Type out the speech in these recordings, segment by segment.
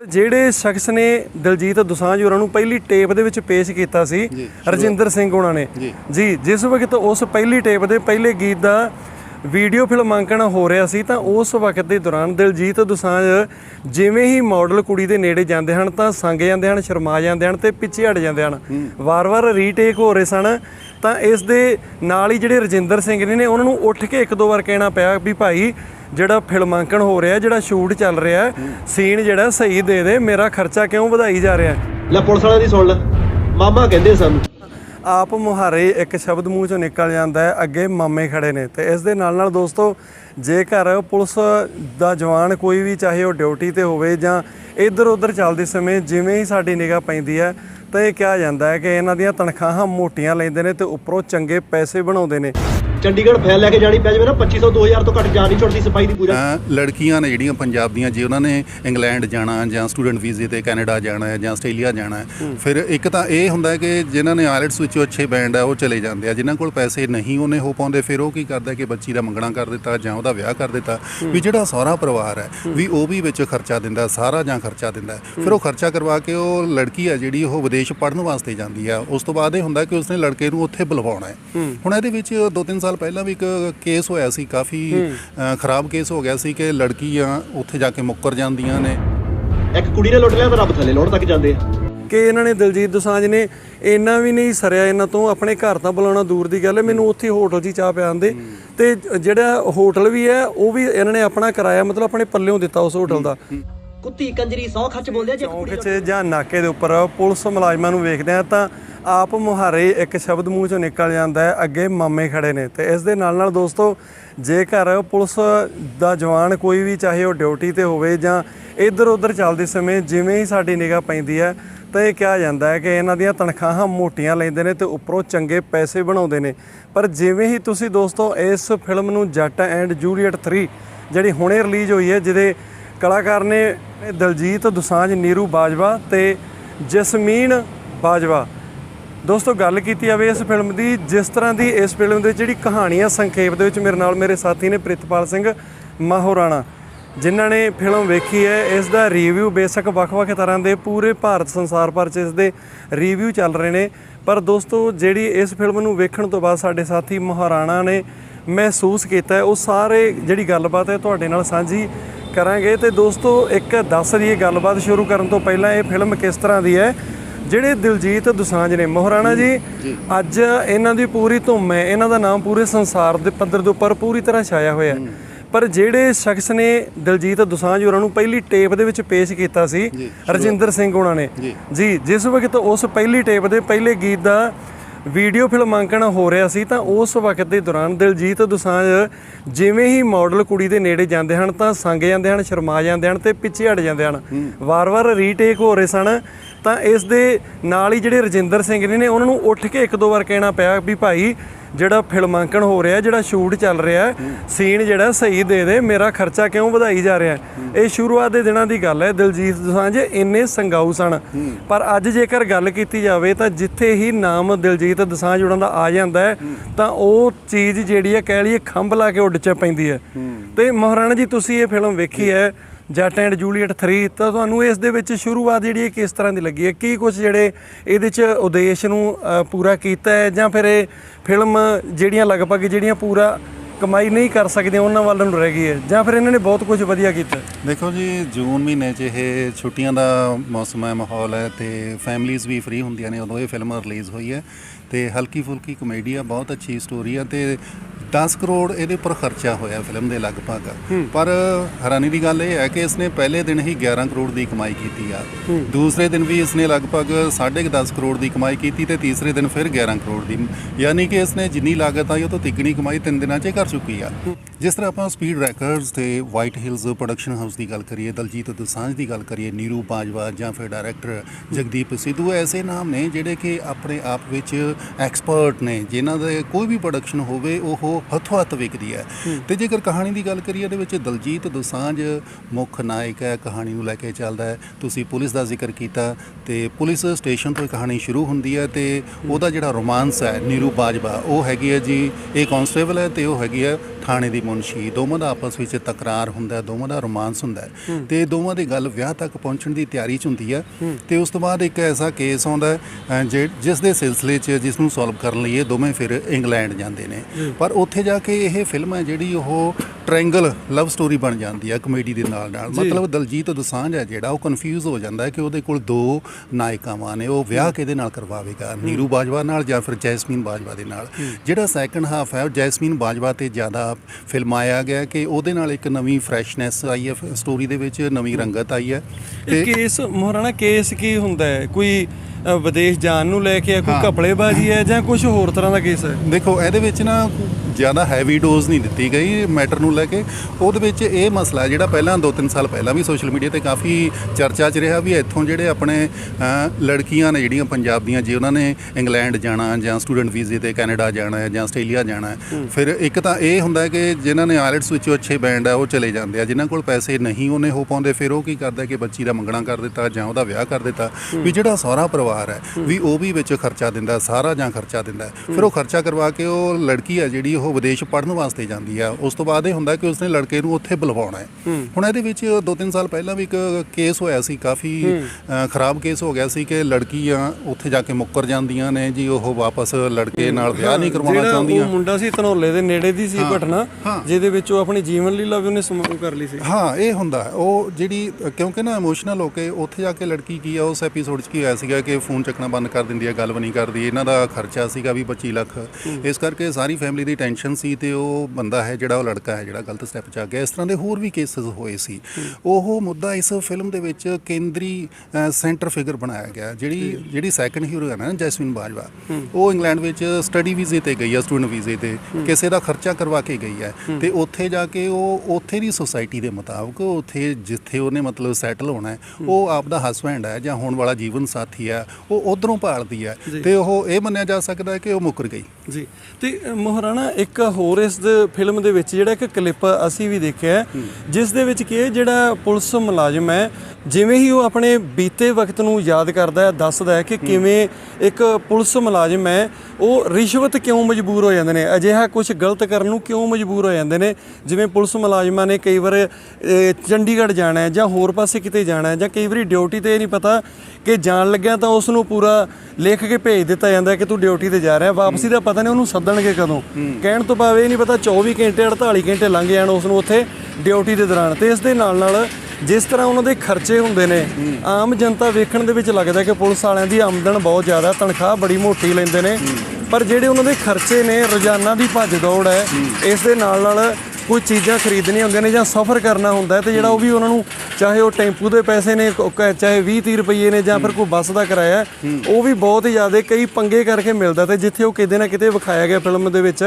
ਜਿਹੜੇ ਸ਼ਖਸ ਨੇ ਦਲਜੀਤ ਦੋਸਾਂਝ ਹੋਰਾਂ ਨੂੰ ਪਹਿਲੀ ਟੇਪ ਦੇ ਵਿੱਚ ਪੇਸ਼ ਕੀਤਾ ਸੀ ਰਜਿੰਦਰ ਸਿੰਘ ਉਹਨਾਂ ਨੇ। ਜੀ। ਜਿਸ ਵਕਤ ਉਸ ਪਹਿਲੀ ਟੇਪ ਦੇ ਪਹਿਲੇ ਗੀਤ ਦਾ ਵੀਡੀਓ ਫਿਲਮਾਂਕਣ ਹੋ ਰਿਹਾ ਸੀ ਤਾਂ ਉਸ ਵਕਤ ਦੇ ਦੌਰਾਨ ਦਿਲਜੀਤ ਦੋਸਾਂਝ ਜਿਵੇਂ ਹੀ ਮਾਡਲ ਕੁੜੀ ਦੇ ਨੇੜੇ ਜਾਂਦੇ ਹਨ ਤਾਂ ਸੰਗ ਜਾਂਦੇ ਹਨ ਸ਼ਰਮਾ ਜਾਂਦੇ ਹਨ ਤੇ ਪਿੱਛੇ ਹਟ ਜਾਂਦੇ ਹਨ। ਵਾਰ-ਵਾਰ ਰੀਟੇਕ ਹੋ ਰਹੇ ਸਨ ਤਾਂ ਇਸ ਦੇ ਨਾਲ ਹੀ ਜਿਹੜੇ ਰਜਿੰਦਰ ਸਿੰਘ ਨੇ ਨੇ ਉਹਨਾਂ ਨੂੰ ਉੱਠ ਕੇ ਇੱਕ ਦੋ ਵਾਰ ਕਹਿਣਾ ਪਿਆ ਵੀ ਭਾਈ ਜਿਹੜਾ ਫਿਲਮਾਂਕਣ ਹੋ ਰਿਹਾ ਜਿਹੜਾ ਸ਼ੂਟ ਚੱਲ ਰਿਹਾ ਸੀਨ ਜਿਹੜਾ ਸਹੀ ਦੇ ਦੇ ਮੇਰਾ ਖਰਚਾ ਕਿਉਂ ਵਧਾਈ ਜਾ ਰਿਹਾ? ਲੈ ਪੁਲਿਸ ਵਾਲਿਆਂ ਦੀ ਸੁਣ ਲੈ। ਮਾਮਾ ਕਹਿੰਦੇ ਸਾਨੂੰ। ਆਪ ਮੁਹਾਰੇ ਇੱਕ ਸ਼ਬਦ ਮੂੰਹ ਚੋਂ ਨਿਕਲ ਜਾਂਦਾ ਹੈ ਅੱਗੇ ਮਾਮੇ ਖੜੇ ਨੇ। ਤੇ ਇਸ ਦੇ ਨਾਲ ਨਾਲ ਦੋਸਤੋ ਜੇਕਰ ਪੁਲਿਸ ਦਾ ਜਵਾਨ ਕੋਈ ਵੀ ਚਾਹੇ ਉਹ ਡਿਊਟੀ ਤੇ ਹੋਵੇ ਜਾਂ ਇੱਧਰ ਉੱਧਰ ਚੱਲਦੇ ਸਮੇਂ ਜਿਵੇਂ ਹੀ ਸਾਡੀ ਨਿਗਾਹ ਪੈਂਦੀ ਹੈ ਤਾਂ ਇਹ ਕਿਹਾ ਜਾਂਦਾ ਹੈ ਕਿ ਇਹਨਾਂ ਦੀਆਂ ਤਨਖਾਹਾਂ ਮੋਟੀਆਂ ਲੈਂਦੇ ਨੇ ਤੇ ਉੱਪਰੋਂ ਚੰਗੇ ਪੈਸੇ ਬਣਾਉਂਦੇ ਨੇ। ਚੰਡੀਗੜ੍ਹ ਫੈਲ ਲੈ ਕੇ ਜਾਣੀ ਪੈ ਜਾਵੇ ਨਾ 2500 2000 ਤੋਂ ਘੱਟ ਜਾਣ ਨਹੀਂ ਛੁੱਟਦੀ ਸਿਪਾਹੀ ਦੀ ਪੂਰਾ। ਲੜਕੀਆਂ ਨੇ ਜਿਹੜੀਆਂ ਪੰਜਾਬ ਦੀਆਂ ਜੇ ਉਹਨਾਂ ਨੇ ਇੰਗਲੈਂਡ ਜਾਣਾ ਜਾਂ ਸਟੂਡੈਂਟ ਵੀਜ਼ੇ ਤੇ ਕੈਨੇਡਾ ਜਾਣਾ ਹੈ ਜਾਂ ਆਸਟ੍ਰੇਲੀਆ ਜਾਣਾ ਹੈ ਫਿਰ ਇੱਕ ਤਾਂ ਇਹ ਹੁੰਦਾ ਹੈ ਕਿ ਜਿਨ੍ਹਾਂ ਨੇ ਆਇਲਟਸ ਵਿੱਚੋਂ ਅੱਛੇ ਬੈਂਡ ਹੈ ਉਹ ਚਲੇ ਜਾਂਦੇ ਆ। ਜਿਨ੍ਹਾਂ ਕੋਲ ਪੈਸੇ ਨਹੀਂ ਉਹਨੇ ਹੋ ਪਾਉਂਦੇ ਫਿਰ ਉਹ ਕੀ ਕਰਦਾ ਕਿ ਬੱਚੀ ਦਾ ਮੰਗਣਾ ਕਰ ਦਿੱਤਾ ਜਾਂ ਉਹਦਾ ਵਿਆਹ ਕਰ ਦਿੱਤਾ। ਵੀ ਜਿਹੜਾ ਸਹੁਰਾ ਪਰਿਵਾਰ ਹੈ ਵੀ ਉਹ ਵੀ ਵਿੱਚ ਖਰਚਾ ਦਿੰਦਾ ਸਾਰਾ ਜਾਂ ਖਰਚਾ ਦਿੰਦਾ। ਫਿਰ ਉਹ ਖਰਚਾ ਕਰਵਾ ਕੇ ਉਹ ਲੜਕੀ ਹੈ ਜਿਹੜੀ ਉਹ ਵਿਦੇਸ਼ ਪੜ੍ਹਨ ਵਾਸਤੇ ਜਾਂਦੀ ਆ ਉਸ ਤੋਂ ਬਾਅਦ ਇਹ ਹੁੰਦਾ ਕਿ ਉਸਨੇ ਲੜਕੇ ਨੂੰ ਉੱਥੇ ਬੁਲਵਾਉਣਾ ਹੈ। ਹੁਣ ਇਹਦੇ ਵਿੱਚ 2-3 ਸਾਲ ਪਹਿਲਾਂ ਵੀ ਇੱਕ ਕੇਸ ਹੋਇਆ ਸੀ ਕਾਫੀ ਖਰਾਬ ਕੇਸ ਹੋ ਗਿਆ ਸੀ ਕਿ ਲੜਕੀਆਂ ਉੱਥੇ ਜਾ ਕੇ ਮੁੱਕਰ ਜਾਂਦੀਆਂ ਨੇ। ਇੱਕ ਕੁੜੀ ਨੇ ਲੁੱਟ ਲਿਆ ਤਾਂ ਰੱਬ ਥੱਲੇ ਲੋੜ ਤੱਕ ਜਾਂਦੇ ਆ। ਕਿ ਇਹਨਾਂ ਨੇ ਦਿਲਜੀਤ ਦੋਸਾਂਝ ਨੇ ਇੰਨਾ ਵੀ ਨਹੀਂ ਸਰਿਆ ਇਹਨਾਂ ਤੋਂ ਆਪਣੇ ਘਰ ਤਾਂ ਬੁਲਾਉਣਾ ਦੂਰ ਦੀ ਗੱਲ ਹੈ ਮੈਨੂੰ ਉੱਥੇ ਹੋਟਲ 'ਚ ਹੀ ਚਾਹ ਪਿਆਉਂਦੇ ਤੇ ਜਿਹੜਾ ਹੋਟਲ ਵੀ ਹੈ ਉਹ ਵੀ ਇਹਨਾਂ ਨੇ ਆਪਣਾ ਕਿਰਾਇਆ ਮਤਲਬ ਆਪਣੇ ਪੱਲਿਓਂ ਦਿੱਤਾ ਉਸ ਹੋਟਲ ਦਾ। ਕੁੱਤੀ ਕੰਜਰੀ ਸੌ ਖੱਚ ਬੋਲਦੇ ਜੇ ਚੌਂਕ 'ਚ ਜਾਂ ਨਾਕੇ ਦੇ ਉੱਪਰ ਪੁਲਿਸ ਮੁਲਾਜ਼ਮਾਂ ਨੂੰ ਵੇਖਦੇ ਆ ਤਾਂ ਆਪ ਮੁਹਾਰੇ ਇੱਕ ਸ਼ਬਦ ਮੂੰਹ ਚੋਂ ਨਿਕਲ ਜਾਂਦਾ ਹੈ ਅੱਗੇ ਮਾਮੇ ਖੜੇ ਨੇ। ਤੇ ਇਸ ਦੇ ਨਾਲ ਨਾਲ ਦੋਸਤੋ ਜੇਕਰ ਪੁਲਿਸ ਦਾ ਜਵਾਨ ਕੋਈ ਵੀ ਚਾਹੇ ਉਹ ਡਿਊਟੀ ਤੇ ਹੋਵੇ ਜਾਂ ਇੱਧਰ ਉੱਧਰ ਚੱਲਦੇ ਸਮੇਂ ਜਿਵੇਂ ਹੀ ਸਾਡੀ ਨਿਗਾਹ ਪੈਂਦੀ ਹੈ ਤਾਂ ਇਹ ਕਿਹਾ ਜਾਂਦਾ ਹੈ ਕਿ ਇਹਨਾਂ ਦੀਆਂ ਤਨਖਾਹਾਂ ਮੋਟੀਆਂ ਲੈਂਦੇ ਨੇ ਤੇ ਉੱਪਰੋਂ ਚੰਗੇ ਪੈਸੇ ਬਣਾਉਂਦੇ ਨੇ। ਪਰ ਜਿਵੇਂ ਹੀ ਤੁਸੀਂ ਦੋਸਤੋ ਇਸ ਫਿਲਮ ਨੂੰ ਜੱਟ ਐਂਡ ਜੂਲੀਅਟ 3 ਜਿਹੜੀ ਹੁਣੇ ਰਿਲੀਜ਼ ਹੋਈ ਹੈ ਜਿਹਦੇ ਕਲਾਕਾਰ ਨੇ ਦਲਜੀਤ ਦੁਸਾਂਝ, ਨੀਰੂ ਬਾਜਵਾ ਤੇ ਜਸਮੀਨ ਬਾਜਵਾ। ਦੋਸਤੋ, ਗੱਲ ਕੀਤੀ ਜਾਵੇ ਇਸ ਫਿਲਮ ਦੀ, ਜਿਸ ਤਰ੍ਹਾਂ ਦੀ ਇਸ ਫਿਲਮ ਦੇ ਜਿਹੜੀ ਕਹਾਣੀ ਆ ਸੰਖੇਪ ਦੇ ਵਿੱਚ ਮੇਰੇ ਨਾਲ ਮੇਰੇ ਸਾਥੀ ਨੇ ਪ੍ਰਿਤਪਾਲ ਸਿੰਘ ਮਾਹੌਰਾਣਾ, ਜਿਨ੍ਹਾਂ ਨੇ ਫਿਲਮ ਵੇਖੀ ਹੈ, ਇਸ ਦਾ ਰਿਵਿਊ ਬੇਸ਼ੱਕ ਵੱਖ-ਵੱਖ ਤਰ੍ਹਾਂ ਦੇ ਪੂਰੇ ਭਾਰਤ ਸੰਸਾਰ ਭਰ 'ਚ ਇਸ ਦੇ ਰਿਵਿਊ ਚੱਲ ਰਹੇ ਨੇ। ਪਰ ਦੋਸਤੋ, ਜਿਹੜੀ ਇਸ ਫਿਲਮ ਨੂੰ ਵੇਖਣ ਤੋਂ ਬਾਅਦ ਸਾਡੇ ਸਾਥੀ ਮਹਾਰਾਣਾ ਨੇ ਮਹਿਸੂਸ ਕੀਤਾ ਉਹ ਸਾਰੇ ਜਿਹੜੀ ਗੱਲਬਾਤ ਹੈ, ਤੁਹਾਡੇ ਨਾਲ ਸਾਂਝੀ ਕਰਾਂਗੇ ਤੇ ਦੋਸਤੋ ਇੱਕ ਦੱਸ ਦਈਏ ਗੱਲਬਾਤ ਸ਼ੁਰੂ ਕਰਨ ਤੋਂ ਪਹਿਲਾਂ ਇਹ ਫਿਲਮ ਕਿਸ ਤਰ੍ਹਾਂ ਦੀ ਹੈ? ਜਿਹੜੇ ਦਿਲਜੀਤ ਦੁਸਾਂਝ ਨੇ ਮਹਾਰਾਣਾ ਜੀ ਅੱਜ ਇਹਨਾਂ ਦੀ ਪੂਰੀ ਧੁੰਮ ਹੈ ਇਹਨਾਂ ਦਾ ਨਾਮ ਪੂਰੇ ਸੰਸਾਰ ਦੇ ਪੱਧਰ ਦੇ ਉੱਪਰ ਪੂਰੀ ਤਰ੍ਹਾਂ ਛਾਇਆ ਹੋਇਆ ਹੈ। ਪਰ ਜਿਹੜੇ ਸ਼ਖਸ ਨੇ ਦਿਲਜੀਤ ਦੁਸਾਂਝ ਹੋਰਾਂ ਨੂੰ ਪਹਿਲੀ ਟੇਪ ਦੇ ਵਿੱਚ ਪੇਸ਼ ਕੀਤਾ ਸੀ ਰਜਿੰਦਰ ਸਿੰਘ ਉਹਨਾਂ ਨੇ। ਜੀ ਜਿਸ ਵਕਤ ਉਸ ਪਹਿਲੀ ਟੇਪ ਦੇ ਪਹਿਲੇ ਗੀਤ ਦਾ ਵੀਡੀਓ ਫਿਲਮਾਂਕਣ ਹੋ ਰਿਹਾ ਸੀ ਤਾਂ ਉਸ ਵਕਤ ਦੇ ਦੌਰਾਨ ਦਿਲਜੀਤ ਦੁਸਾਂਝ ਜਿਵੇਂ ਹੀ ਮਾਡਲ ਕੁੜੀ ਦੇ ਨੇੜੇ ਜਾਂਦੇ ਹਨ ਤਾਂ ਸੰਗ ਜਾਂਦੇ ਹਨ, ਸ਼ਰਮਾ ਜਾਂਦੇ ਹਨ ਤੇ ਪਿੱਛੇ ਹਟ ਜਾਂਦੇ ਹਨ। ਵਾਰ-ਵਾਰ ਰੀਟੇਕ ਹੋ ਰਹੇ ਸਨ ਤਾਂ ਇਸ ਦੇ ਨਾਲ ਹੀ ਜਿਹੜੇ ਰਜਿੰਦਰ ਸਿੰਘ ਨੇ ਉਹਨਾਂ ਨੂੰ ਉੱਠ ਕੇ ਇੱਕ ਦੋ ਵਾਰ ਕਹਿਣਾ ਪਿਆ ਵੀ ਭਾਈ ਜਿਹੜਾ ਫਿਲਮਾਂਕਣ ਹੋ ਰਿਹਾ, ਜਿਹੜਾ ਸ਼ੂਟ ਚੱਲ ਰਿਹਾ, ਸੀਨ ਜਿਹੜਾ ਸਹੀ ਦੇ ਦੇ, ਮੇਰਾ ਖਰਚਾ ਕਿਉਂ ਵਧਾਈ ਜਾ ਰਿਹਾ? ਇਹ ਸ਼ੁਰੂਆਤ ਦੇ ਦਿਨਾਂ ਦੀ ਗੱਲ ਹੈ, ਦਿਲਜੀਤ ਦੋਸਾਂਝ ਇੰਨੇ ਸੰਗਾਊ ਸਨ। ਪਰ ਅੱਜ ਜੇਕਰ ਗੱਲ ਕੀਤੀ ਜਾਵੇ ਤਾਂ ਜਿੱਥੇ ਹੀ ਨਾਮ ਦਿਲਜੀਤ ਦੋਸਾਂਝ ਉਹਨਾਂ ਦਾ ਆ ਜਾਂਦਾ ਹੈ, ਤਾਂ ਉਹ ਚੀਜ਼ ਜਿਹੜੀ ਹੈ, ਕਹਿ ਲਈਏ ਖੰਭ ਲਾ ਕੇ ਉੱਡ ਚ ਪੈਂਦੀ ਹੈ। ਤੇ ਮਹਾਰਾਣਾ ਜੀ, ਤੁਸੀਂ ਇਹ ਫਿਲਮ ਵੇਖੀ ਹੈ ਜੱਟ ਐਂਡ ਜੂਲੀਅਟ 3 ਤਾਂ ਤੁਹਾਨੂੰ ਇਸ ਦੇ ਵਿੱਚ ਸ਼ੁਰੂਆਤ ਜਿਹੜੀ ਹੈ ਕਿਸ ਤਰ੍ਹਾਂ ਦੀ ਲੱਗੀ ਹੈ? ਕੀ ਕੁਝ ਜਿਹੜੇ ਇਹਦੇ ਚ ਉਦੇਸ਼ ਨੂੰ ਪੂਰਾ ਕੀਤਾ ਹੈ ਜਾਂ ਫਿਰ ਇਹ ਫਿਲਮ ਜਿਹੜੀਆਂ ਲਗਭਗ ਜਿਹੜੀਆਂ ਪੂਰਾ ਕਮਾਈ ਨਹੀਂ ਕਰ ਸਕਦੀਆਂ, ਉਹਨਾਂ ਵੱਲ ਨੂੰ ਰਹਿ ਗਈ ਹੈ? ਜਾਂ ਫਿਰ ਇਹਨਾਂ ਨੇ ਬਹੁਤ ਕੁਝ ਵਧੀਆ ਕੀਤਾ? ਦੇਖੋ ਜੀ, ਜੂਨ ਮਹੀਨੇ 'ਚ ਇਹ ਛੁੱਟੀਆਂ ਦਾ ਮੌਸਮ ਹੈ, ਮਾਹੌਲ ਹੈ ਤੇ ਫੈਮਲੀਆਂ ਵੀ ਫ੍ਰੀ ਹੁੰਦੀਆਂ ਨੇ ਉਦੋਂ ਇਹ ਫਿਲਮ ਰਿਲੀਜ਼ ਹੋਈ ਹੈ ਤੇ ਹਲਕੀ ਫੁਲਕੀ ਕਮੇਡੀ ਆ, ਬਹੁਤ ਅੱਛੀ ਸਟੋਰੀ ਆ ਤੇ 10 ਕਰੋੜ ਇਹਦੇ ਉੱਪਰ ਖਰਚਾ ਹੋਇਆ ਫਿਲਮ ਦੇ ਲਗਭਗ। ਪਰ ਹੈਰਾਨੀ ਦੀ ਗੱਲ ਇਹ ਹੈ ਕਿ ਇਸਨੇ ਪਹਿਲੇ ਦਿਨ ਹੀ 11 ਕਰੋੜ ਦੀ ਕਮਾਈ ਕੀਤੀ ਆ। ਦੂਸਰੇ ਦਿਨ ਵੀ ਇਸਨੇ ਲਗਭਗ 10.5 ਕਰੋੜ ਦੀ ਕਮਾਈ ਕੀਤੀ ਤੇ ਤੀਸਰੇ ਦਿਨ ਫਿਰ 11 ਕਰੋੜ ਦੀ। ਯਾਨੀ ਕਿ ਇਸਨੇ ਜਿੰਨੀ ਲਾਗਤ ਆਈ ਉਹ ਤੋਂ ਤਿੱਗਣੀ ਕਮਾਈ ਤਿੰਨ ਦਿਨਾਂ 'ਚ ਹੀ ਕਰ ਚੁੱਕੀ ਆ। ਜਿਸ ਤਰ੍ਹਾਂ ਆਪਾਂ ਸਪੀਡ ਰੈਕਰਡਸ ਤੇ ਵਾਈਟ ਹਿਲਸ ਪ੍ਰੋਡਕਸ਼ਨ ਹਾਊਸ ਦੀ ਗੱਲ ਕਰੀਏ ਦਲਜੀਤ ਦੋਸਾਂਝ ਦੀ ਗੱਲ ਕਰੀਏ ਨੀਰੂ ਬਾਜਵਾ ਜਾਂ ਫਿਰ ਡਾਇਰੈਕਟਰ ਜਗਦੀਪ ਸਿੱਧੂ ਐਸੇ ਨਾਮ ਨੇ ਜਿਹੜੇ ਕਿ ਆਪਣੇ ਆਪ ਵਿੱਚ ਐਕਸਪਰਟ ਨੇ। ਜਿਨ੍ਹਾਂ ਦੇ ਕੋਈ ਵੀ ਪ੍ਰੋਡਕਸ਼ਨ ਹੋਵੇ ਉਹ ਹੱਥੋਂ ਹੱਥ ਵਿਕਦੀ ਹੈ। ਤੇ ਜੇਕਰ ਕਹਾਣੀ ਦੀ ਗੱਲ ਕਰੀਏ ਇਹਦੇ ਵਿੱਚ ਦਲਜੀਤ ਦੋਸਾਂਝ ਮੁੱਖ ਨਾਇਕ ਹੈ ਕਹਾਣੀ ਨੂੰ ਲੈ ਕੇ ਚੱਲਦਾ ਹੈ। ਤੁਸੀਂ ਪੁਲਿਸ ਦਾ ਜ਼ਿਕਰ ਕੀਤਾ ਤੇ ਪੁਲਿਸ ਸਟੇਸ਼ਨ ਤੋਂ ਕਹਾਣੀ ਸ਼ੁਰੂ ਹੁੰਦੀ ਹੈ ਤੇ ਉਹਦਾ ਜਿਹੜਾ ਰੋਮਾਂਸ ਹੈ ਨੀਰੂ ਬਾਜਵਾ ਉਹ ਹੈਗੀ ਹੈ ਜੀ ਇਹ ਕਾਂਸਟੇਬਲ ਹੈ ਤੇ ਉਹ ਹੈਗੀ ਹੈ ਥਾਣੇ ਦੀ ਮੁਨਸ਼ੀ। ਦੋਵਾਂ ਦਾ ਆਪਸ ਵਿੱਚ ਤਕਰਾਰ ਹੁੰਦਾ ਹੈ ਦੋਵਾਂ ਦਾ ਰੋਮਾਂਸ ਹੁੰਦਾ ਹੈ। ਤੇ ਦੋਵਾਂ ਦੀ ਗੱਲ ਵਿਆਹ ਤੱਕ ਪਹੁੰਚਣ ਦੀ ਤਿਆਰੀ 'ਚ ਹੁੰਦੀ ਹੈ ਤੇ ਉਸ ਤੋਂ ਬਾਅਦ ਇੱਕ ਐਸਾ ਕੇਸ ਆਉਂਦਾ ਜਿਸ ਦੇ ਸਿਲਸਿਲੇ 'ਚ ਜਿਸ ਨੂੰ ਸੋਲਵ ਕਰਨ ਲਈ ਇਹ ਦੋਵੇਂ ਫਿਰ ਇੰਗਲੈਂਡ ਜਾਂਦੇ ਨੇ। ਪਰ ਉੱਥੇ ਜਾ ਕੇ ਇਹ ਫਿਲਮ ਹੈ ਜਿਹੜੀ ਉਹ ਟ੍ਰਾਇੰਗਲ ਲਵ ਸਟੋਰੀ ਬਣ ਜਾਂਦੀ ਹੈ ਕਮੇਡੀ ਦੇ ਨਾਲ ਨਾਲ। ਮਤਲਬ ਦਲਜੀਤ ਦੋਸਾਂਝ ਹੈ ਜਿਹੜਾ ਉਹ ਕਨਫਿਊਜ਼ ਹੋ ਜਾਂਦਾ ਹੈ ਕਿ ਉਹਦੇ ਕੋਲ ਦੋ ਨਾਇਕਾਵਾਂ ਨੇ ਉਹ ਵਿਆਹ ਕਿਹਦੇ ਨਾਲ ਕਰਵਾਵੇਗਾ ਨੀਰੂ ਬਾਜਵਾ ਨਾਲ ਜਾਂ ਫਿਰ ਜੈਸਮੀਨ ਬਾਜਵਾ ਦੇ ਨਾਲ। ਜਿਹੜਾ ਸੈਕੰਡ ਹਾਫ ਹੈ ਉਹ ਜੈਸਮੀਨ ਬਾਜਵਾ ਤੇ ਜ਼ਿਆਦਾ ਫਿਲਮਾਇਆ ਗਿਆ ਕਿ ਉਹਦੇ ਨਾਲ ਇੱਕ ਨਵੀਂ ਫਰੈਸ਼ਨੈਸ ਆਈ ਹੈ ਸਟੋਰੀ ਦੇ ਵਿੱਚ ਨਵੀਂ ਰੰਗਤ ਆਈ ਹੈ। ਇਹ ਕੇਸ ਮਹਾਰਾਣਾ ਕੇਸ ਕੀ ਹੁੰਦਾ ਹੈ? ਕੋਈ ਅ, ਵਿਦੇਸ਼ ਜਾਣ ਨੂੰ ਲੈ ਕੇ ਹੈ, ਕੋਈ ਘਪਲੇਬਾਜ਼ੀ ਹੈ ਜਾਂ ਕੁਝ ਹੋਰ ਤਰ੍ਹਾਂ ਦਾ ਕੇਸ ਹੈ? ਦੇਖੋ ਇਹਦੇ ਵਿੱਚ ਨਾ ਜ਼ਿਆਦਾ ਹੈਵੀ ਡੋਜ਼ ਨਹੀਂ ਦਿੱਤੀ ਗਈ ਮੈਟਰ ਨੂੰ ਲੈ ਕੇ। ਉਹਦੇ ਵਿੱਚ ਇਹ ਮਸਲਾ ਹੈ ਜਿਹੜਾ ਪਹਿਲਾਂ 2-3 ਸਾਲ ਪਹਿਲਾਂ ਵੀ ਸੋਸ਼ਲ ਮੀਡੀਆ ਤੇ ਕਾਫੀ ਚਰਚਾ 'ਚ ਰਿਹਾ ਵੀ ਇੱਥੋਂ ਜਿਹੜੇ ਆਪਣੇ ਲੜਕੀਆਂ ਨੇ ਜਿਹੜੀਆਂ ਪੰਜਾਬ ਦੀਆਂ ਜੇ ਉਹਨਾਂ ਨੇ ਇੰਗਲੈਂਡ ਜਾਣਾ ਜਾਂ ਸਟੂਡੈਂਟ ਵੀਜ਼ੇ ਤੇ ਕੈਨੇਡਾ ਜਾਣਾ ਹੈ ਜਾਂ ਆਸਟ੍ਰੇਲੀਆ ਜਾਣਾ ਹੈ। ਫਿਰ ਇੱਕ ਤਾਂ ਇਹ ਹੁੰਦਾ ਹੈ ਕਿ ਜਿਨ੍ਹਾਂ ਨੇ ਆਇਲਟਸ ਵਿੱਚੋਂ ਅੱਛੇ ਬੈਂਡ ਹੈ ਉਹ ਚਲੇ ਜਾਂਦੇ ਆ। ਜਿਨ੍ਹਾਂ ਕੋਲ ਪੈਸੇ ਨਹੀਂ ਉਹਨੇ ਹੋ ਪਾਉਂਦੇ ਫਿਰ ਉਹ ਕੀ ਕਰਦਾ ਕਿ ਬੱਚੀ ਦਾ ਮੰਗਣਾ ਕਰ ਦਿੱਤਾ ਜਾਂ ਉਹਦਾ ਵਿਆਹ ਕਰ ਦਿੱਤਾ। ਵੀ ਜਿਹੜਾ ਸਹੁਰਾ ਪਰਿਵਾਰ ਹੈ ਵੀ ਉਹ ਵੀ ਵਿੱਚ ਖਰਚਾ ਦਿੰਦਾ ਸਾਰਾ ਜਾਂ ਖਰਚਾ ਦਿੰਦਾ ਫਿਰ ਉਹ ਖਰਚਾ ਕਰਵਾ ਕੇ ਉਹ ਲੜਕੀ ਹੈ ਜਿਹੜੀ ਉਹ ਵਿਦੇਸ਼ ਪੜ੍ਹਨ ਵਾਸਤੇ ਜਾਂਦੀ ਆ ਉਸ ਤੋਂ ਬਾਅਦ ਇਹ ਹੁੰਦਾ ਕਿ ਉਸਨੇ ਲੜਕੇ ਨੂੰ ਉੱਥੇ ਬੁਲਵਾਉਣਾ ਹੈ। ਹੁਣ ਇਹਦੇ ਵਿੱਚ 2-3 ਸਾਲ ਪਹਿਲਾਂ ਵੀ ਇੱਕ ਕੇਸ ਹੋਇਆ ਸੀ ਕਾਫੀ ਖਰਾਬ ਕੇਸ ਹੋ ਗਿਆ ਸੀ ਕਿ ਲੜਕੀਆਂ ਉੱਥੇ ਜਾ ਕੇ ਮੁੱਕਰ ਜਾਂਦੀਆਂ ਨੇ ਜੀ ਉਹ ਵਾਪਸ ਲੜਕੇ ਨਾਲ ਵਿਆਹ ਨਹੀਂ ਕਰਵਾਉਣਾ ਚਾਹੁੰਦੀਆਂ। ਉਹ ਮੁੰਡਾ ਸੀ ਧਨੌਲੇ ਦੇ ਨੇੜੇ ਦੀ ਸੀ ਘਟਨਾ। ਜਿਹਦੇ ਵਿੱਚ ਉਹ ਆਪਣੀ ਜੀਵਨ ਲੀਲਾ ਵੀ ਉਹਨੇ ਸਮਾਪਤ ਕਰ ਲਈ ਸੀ। ਹਾਂ ਇਹ ਹੁੰਦਾ। ਉਹ ਜਿਹੜੀ ਕਿਉਂਕਿ ਨਾ ਇਮੋਸ਼ਨਲ ਹੋ ਕੇ ਉੱਥੇ ਜਾ ਕੇ ਲੜਕੀ ਕੀ ਆ ਉਸ ਐਪੀਸੋਡ 'ਚ ਕੀ ਹੋਇਆ ਸੀਗਾ ਕਿ ਫੋਨ ਚੱਕਣਾ ਬੰਦ ਕਰ ਦਿੰਦੀ ਹੈ ਗੱਲ ਵੀ ਨਹੀਂ ਕਰਦੀ। ਇਹਨਾਂ ਦਾ ਖਰਚਾ ਸੀਗਾ ਵੀ 25 ਲੱਖ। ਇਸ ਕਰਕੇ ਸਾਰੀ ਫੈਮਿਲੀ ਦੀ ਟੈਨਸ਼ਨ ਸੀ ਤੇ ਉਹ ਬੰਦਾ ਹੈ ਜਿਹੜਾ ਉਹ ਲੜਕਾ ਹੈ ਜਿਹੜਾ ਗਲਤ ਸਟੈਪ 'ਚ ਆ ਗਿਆ। ਇਸ ਤਰ੍ਹਾਂ ਦੇ ਹੋਰ ਵੀ ਕੇਸਸ ਹੋਏ ਸੀ। ਉਹ ਮੁੱਦਾ ਇਸ ਫਿਲਮ ਦੇ ਵਿੱਚ ਕੇਂਦਰੀ ਸੈਂਟਰ ਫਿਗਰ ਬਣਾਇਆ ਗਿਆ। ਜਿਹੜੀ ਜਿਹੜੀ ਸੈਕੰਡ ਹੀਰੋ ਹੈ ਨਾ ਜੈਸਮਿਨ ਬਾਜਵਾ ਉਹ ਇੰਗਲੈਂਡ ਵਿੱਚ ਸਟੱਡੀ ਵੀਜ਼ੇ ਤੇ ਗਈ ਹੈ ਸਟੂਡੈਂਟ ਵੀਜ਼ੇ ਤੇ। ਕਿਸੇ ਦਾ ਖਰਚਾ ਕਰਵਾ ਕੇ ਗਈ ਹੈ। ਤੇ ਉੱਥੇ ਜਾ ਕੇ ਉਹ ਉੱਥੇ ਦੀ ਸੁਸਾਇਟੀ ਦੇ ਮੁਤਾਬਕ ਉੱਥੇ ਜਿੱਥੇ ਉਹਨੇ ਮਤਲਬ ਸੈਟਲ ਹੋਣਾ ਹੈ ਉਹ ਆਪ ਦਾ ਹਸਬੈਂਡ ਹੈ ਜਾਂ ਹੋਣ ਵਾਲਾ ਜੀਵਨ ਸਾਥੀ ਹੈ ਉਹ ਉਧਰੋਂ ਭਾਲਦੀ ਹੈ। ਤੇ ਉਹ ਇਹ ਮੰਨਿਆ ਜਾ ਸਕਦਾ ਹੈ ਕਿ ਉਹ ਮੁੱਕਰ ਗਈ। ਜੀ। ਤੇ ਮਹਾਰਾਣਾ ਇੱਕ ਹੋਰ ਇਸ ਫਿਲਮ ਦੇ ਵਿੱਚ ਜਿਹੜਾ ਇੱਕ ਕਲਿੱਪ ਅਸੀਂ ਵੀ ਦੇਖਿਆ ਜਿਸ ਦੇ ਵਿੱਚ ਕਿ ਇਹ ਜਿਹੜਾ ਪੁਲਿਸ ਮੁਲਾਜ਼ਮ ਹੈ ਜਿਵੇਂ ਹੀ ਉਹ ਆਪਣੇ ਬੀਤੇ ਵਕਤ ਨੂੰ ਯਾਦ ਕਰਦਾ ਹੈ ਦੱਸਦਾ ਹੈ ਕਿ ਕਿਵੇਂ ਇੱਕ ਪੁਲਿਸ ਮੁਲਾਜ਼ਮ ਹੈ ਉਹ ਰਿਸ਼ਵਤ ਕਿਉਂ ਮਜਬੂਰ ਹੋ ਜਾਂਦੇ ਨੇ? ਅਜਿਹਾ ਕੁਝ ਗਲਤ ਕਰਨ ਨੂੰ ਕਿਉਂ ਮਜਬੂਰ ਹੋ ਜਾਂਦੇ ਨੇ? ਜਿਵੇਂ ਪੁਲਿਸ ਮੁਲਾਜ਼ਮਾਂ ਨੇ ਕਈ ਵਾਰ ਚੰਡੀਗੜ੍ਹ ਜਾਣਾ ਹੈ ਜਾਂ ਹੋਰ ਪਾਸੇ ਕਿਤੇ ਜਾਣਾ ਹੈ ਜਾਂ ਕਈ ਵਾਰੀ ਡਿਊਟੀ ਤੇ ਇਹ ਨਹੀਂ ਪਤਾ ਕਿ ਜਾਣ ਲੱਗਿਆ ਤਾਂ ਉਸ ਨੂੰ ਪੂਰਾ ਲਿਖ ਕੇ ਭੇਜ ਦਿੱਤਾ ਜਾਂਦਾ ਕਿ ਤੂੰ ਡਿਊਟੀ ਤੇ ਜਾ ਰਿਹਾ ਵਾਪਸੀ ਦਾ ਪਤਾ ਨਹੀਂ ਉਹਨੂੰ ਸੱਦਣਗੇ ਕਦੋਂ। ਕਹਿਣ ਤੋਂ ਭਾਵ ਇਹ ਨਹੀਂ ਪਤਾ 24 ਘੰਟੇ 48 ਘੰਟੇ ਲੰਘ ਜਾਣ ਉਸ ਨੂੰ ਉੱਥੇ ਡਿਊਟੀ ਦੇ ਦੌਰਾਨ। ਤੇ ਇਸ ਦੇ ਨਾਲ ਨਾਲ ਜਿਸ ਤਰ੍ਹਾਂ ਉਹਨਾਂ ਦੇ ਖਰਚੇ ਹੁੰਦੇ ਨੇ, ਆਮ ਜਨਤਾ ਵੇਖਣ ਦੇ ਵਿੱਚ ਲੱਗਦਾ ਕਿ ਪੁਲਿਸ ਵਾਲਿਆਂ ਦੀ ਆਮਦਨ ਬਹੁਤ ਜ਼ਿਆਦਾ, ਤਨਖਾਹ ਬੜੀ ਮੋਟੀ ਲੈਂਦੇ ਨੇ। ਪਰ ਜਿਹੜੇ ਉਹਨਾਂ ਦੇ ਖਰਚੇ ਨੇ, ਰੋਜ਼ਾਨਾ ਦੀ ਭੱਜ ਦੌੜ ਹੈ, ਇਸ ਦੇ ਨਾਲ ਨਾਲ ਕੋਈ ਚੀਜ਼ਾਂ ਖਰੀਦਣੀਆਂ ਹੁੰਦੀਆਂ ਨੇ ਜਾਂ ਸਫ਼ਰ ਕਰਨਾ ਹੁੰਦਾ ਤੇ ਜਿਹੜਾ ਉਹ ਵੀ ਉਹਨਾਂ ਨੂੰ ਚਾਹੇ ਉਹ ਟੈਂਪੂ ਦੇ ਪੈਸੇ ਨੇ ਕ- ਚਾਹੇ 20 30 ਰੁਪਏ ਨੇ ਜਾਂ ਫਿਰ ਕੋਈ ਬੱਸ ਦਾ ਕਿਰਾਇਆ ਹੈ, ਉਹ ਵੀ ਬਹੁਤ ਹੀ ਜ਼ਿਆਦਾ ਕਈ ਪੰਗੇ ਕਰਕੇ ਮਿਲਦਾ ਤੇ ਜਿੱਥੇ ਉਹ ਕਿਤੇ ਨਾ ਕਿਤੇ ਵਿਖਾਇਆ ਗਿਆ ਫਿਲਮ ਦੇ ਵਿੱਚ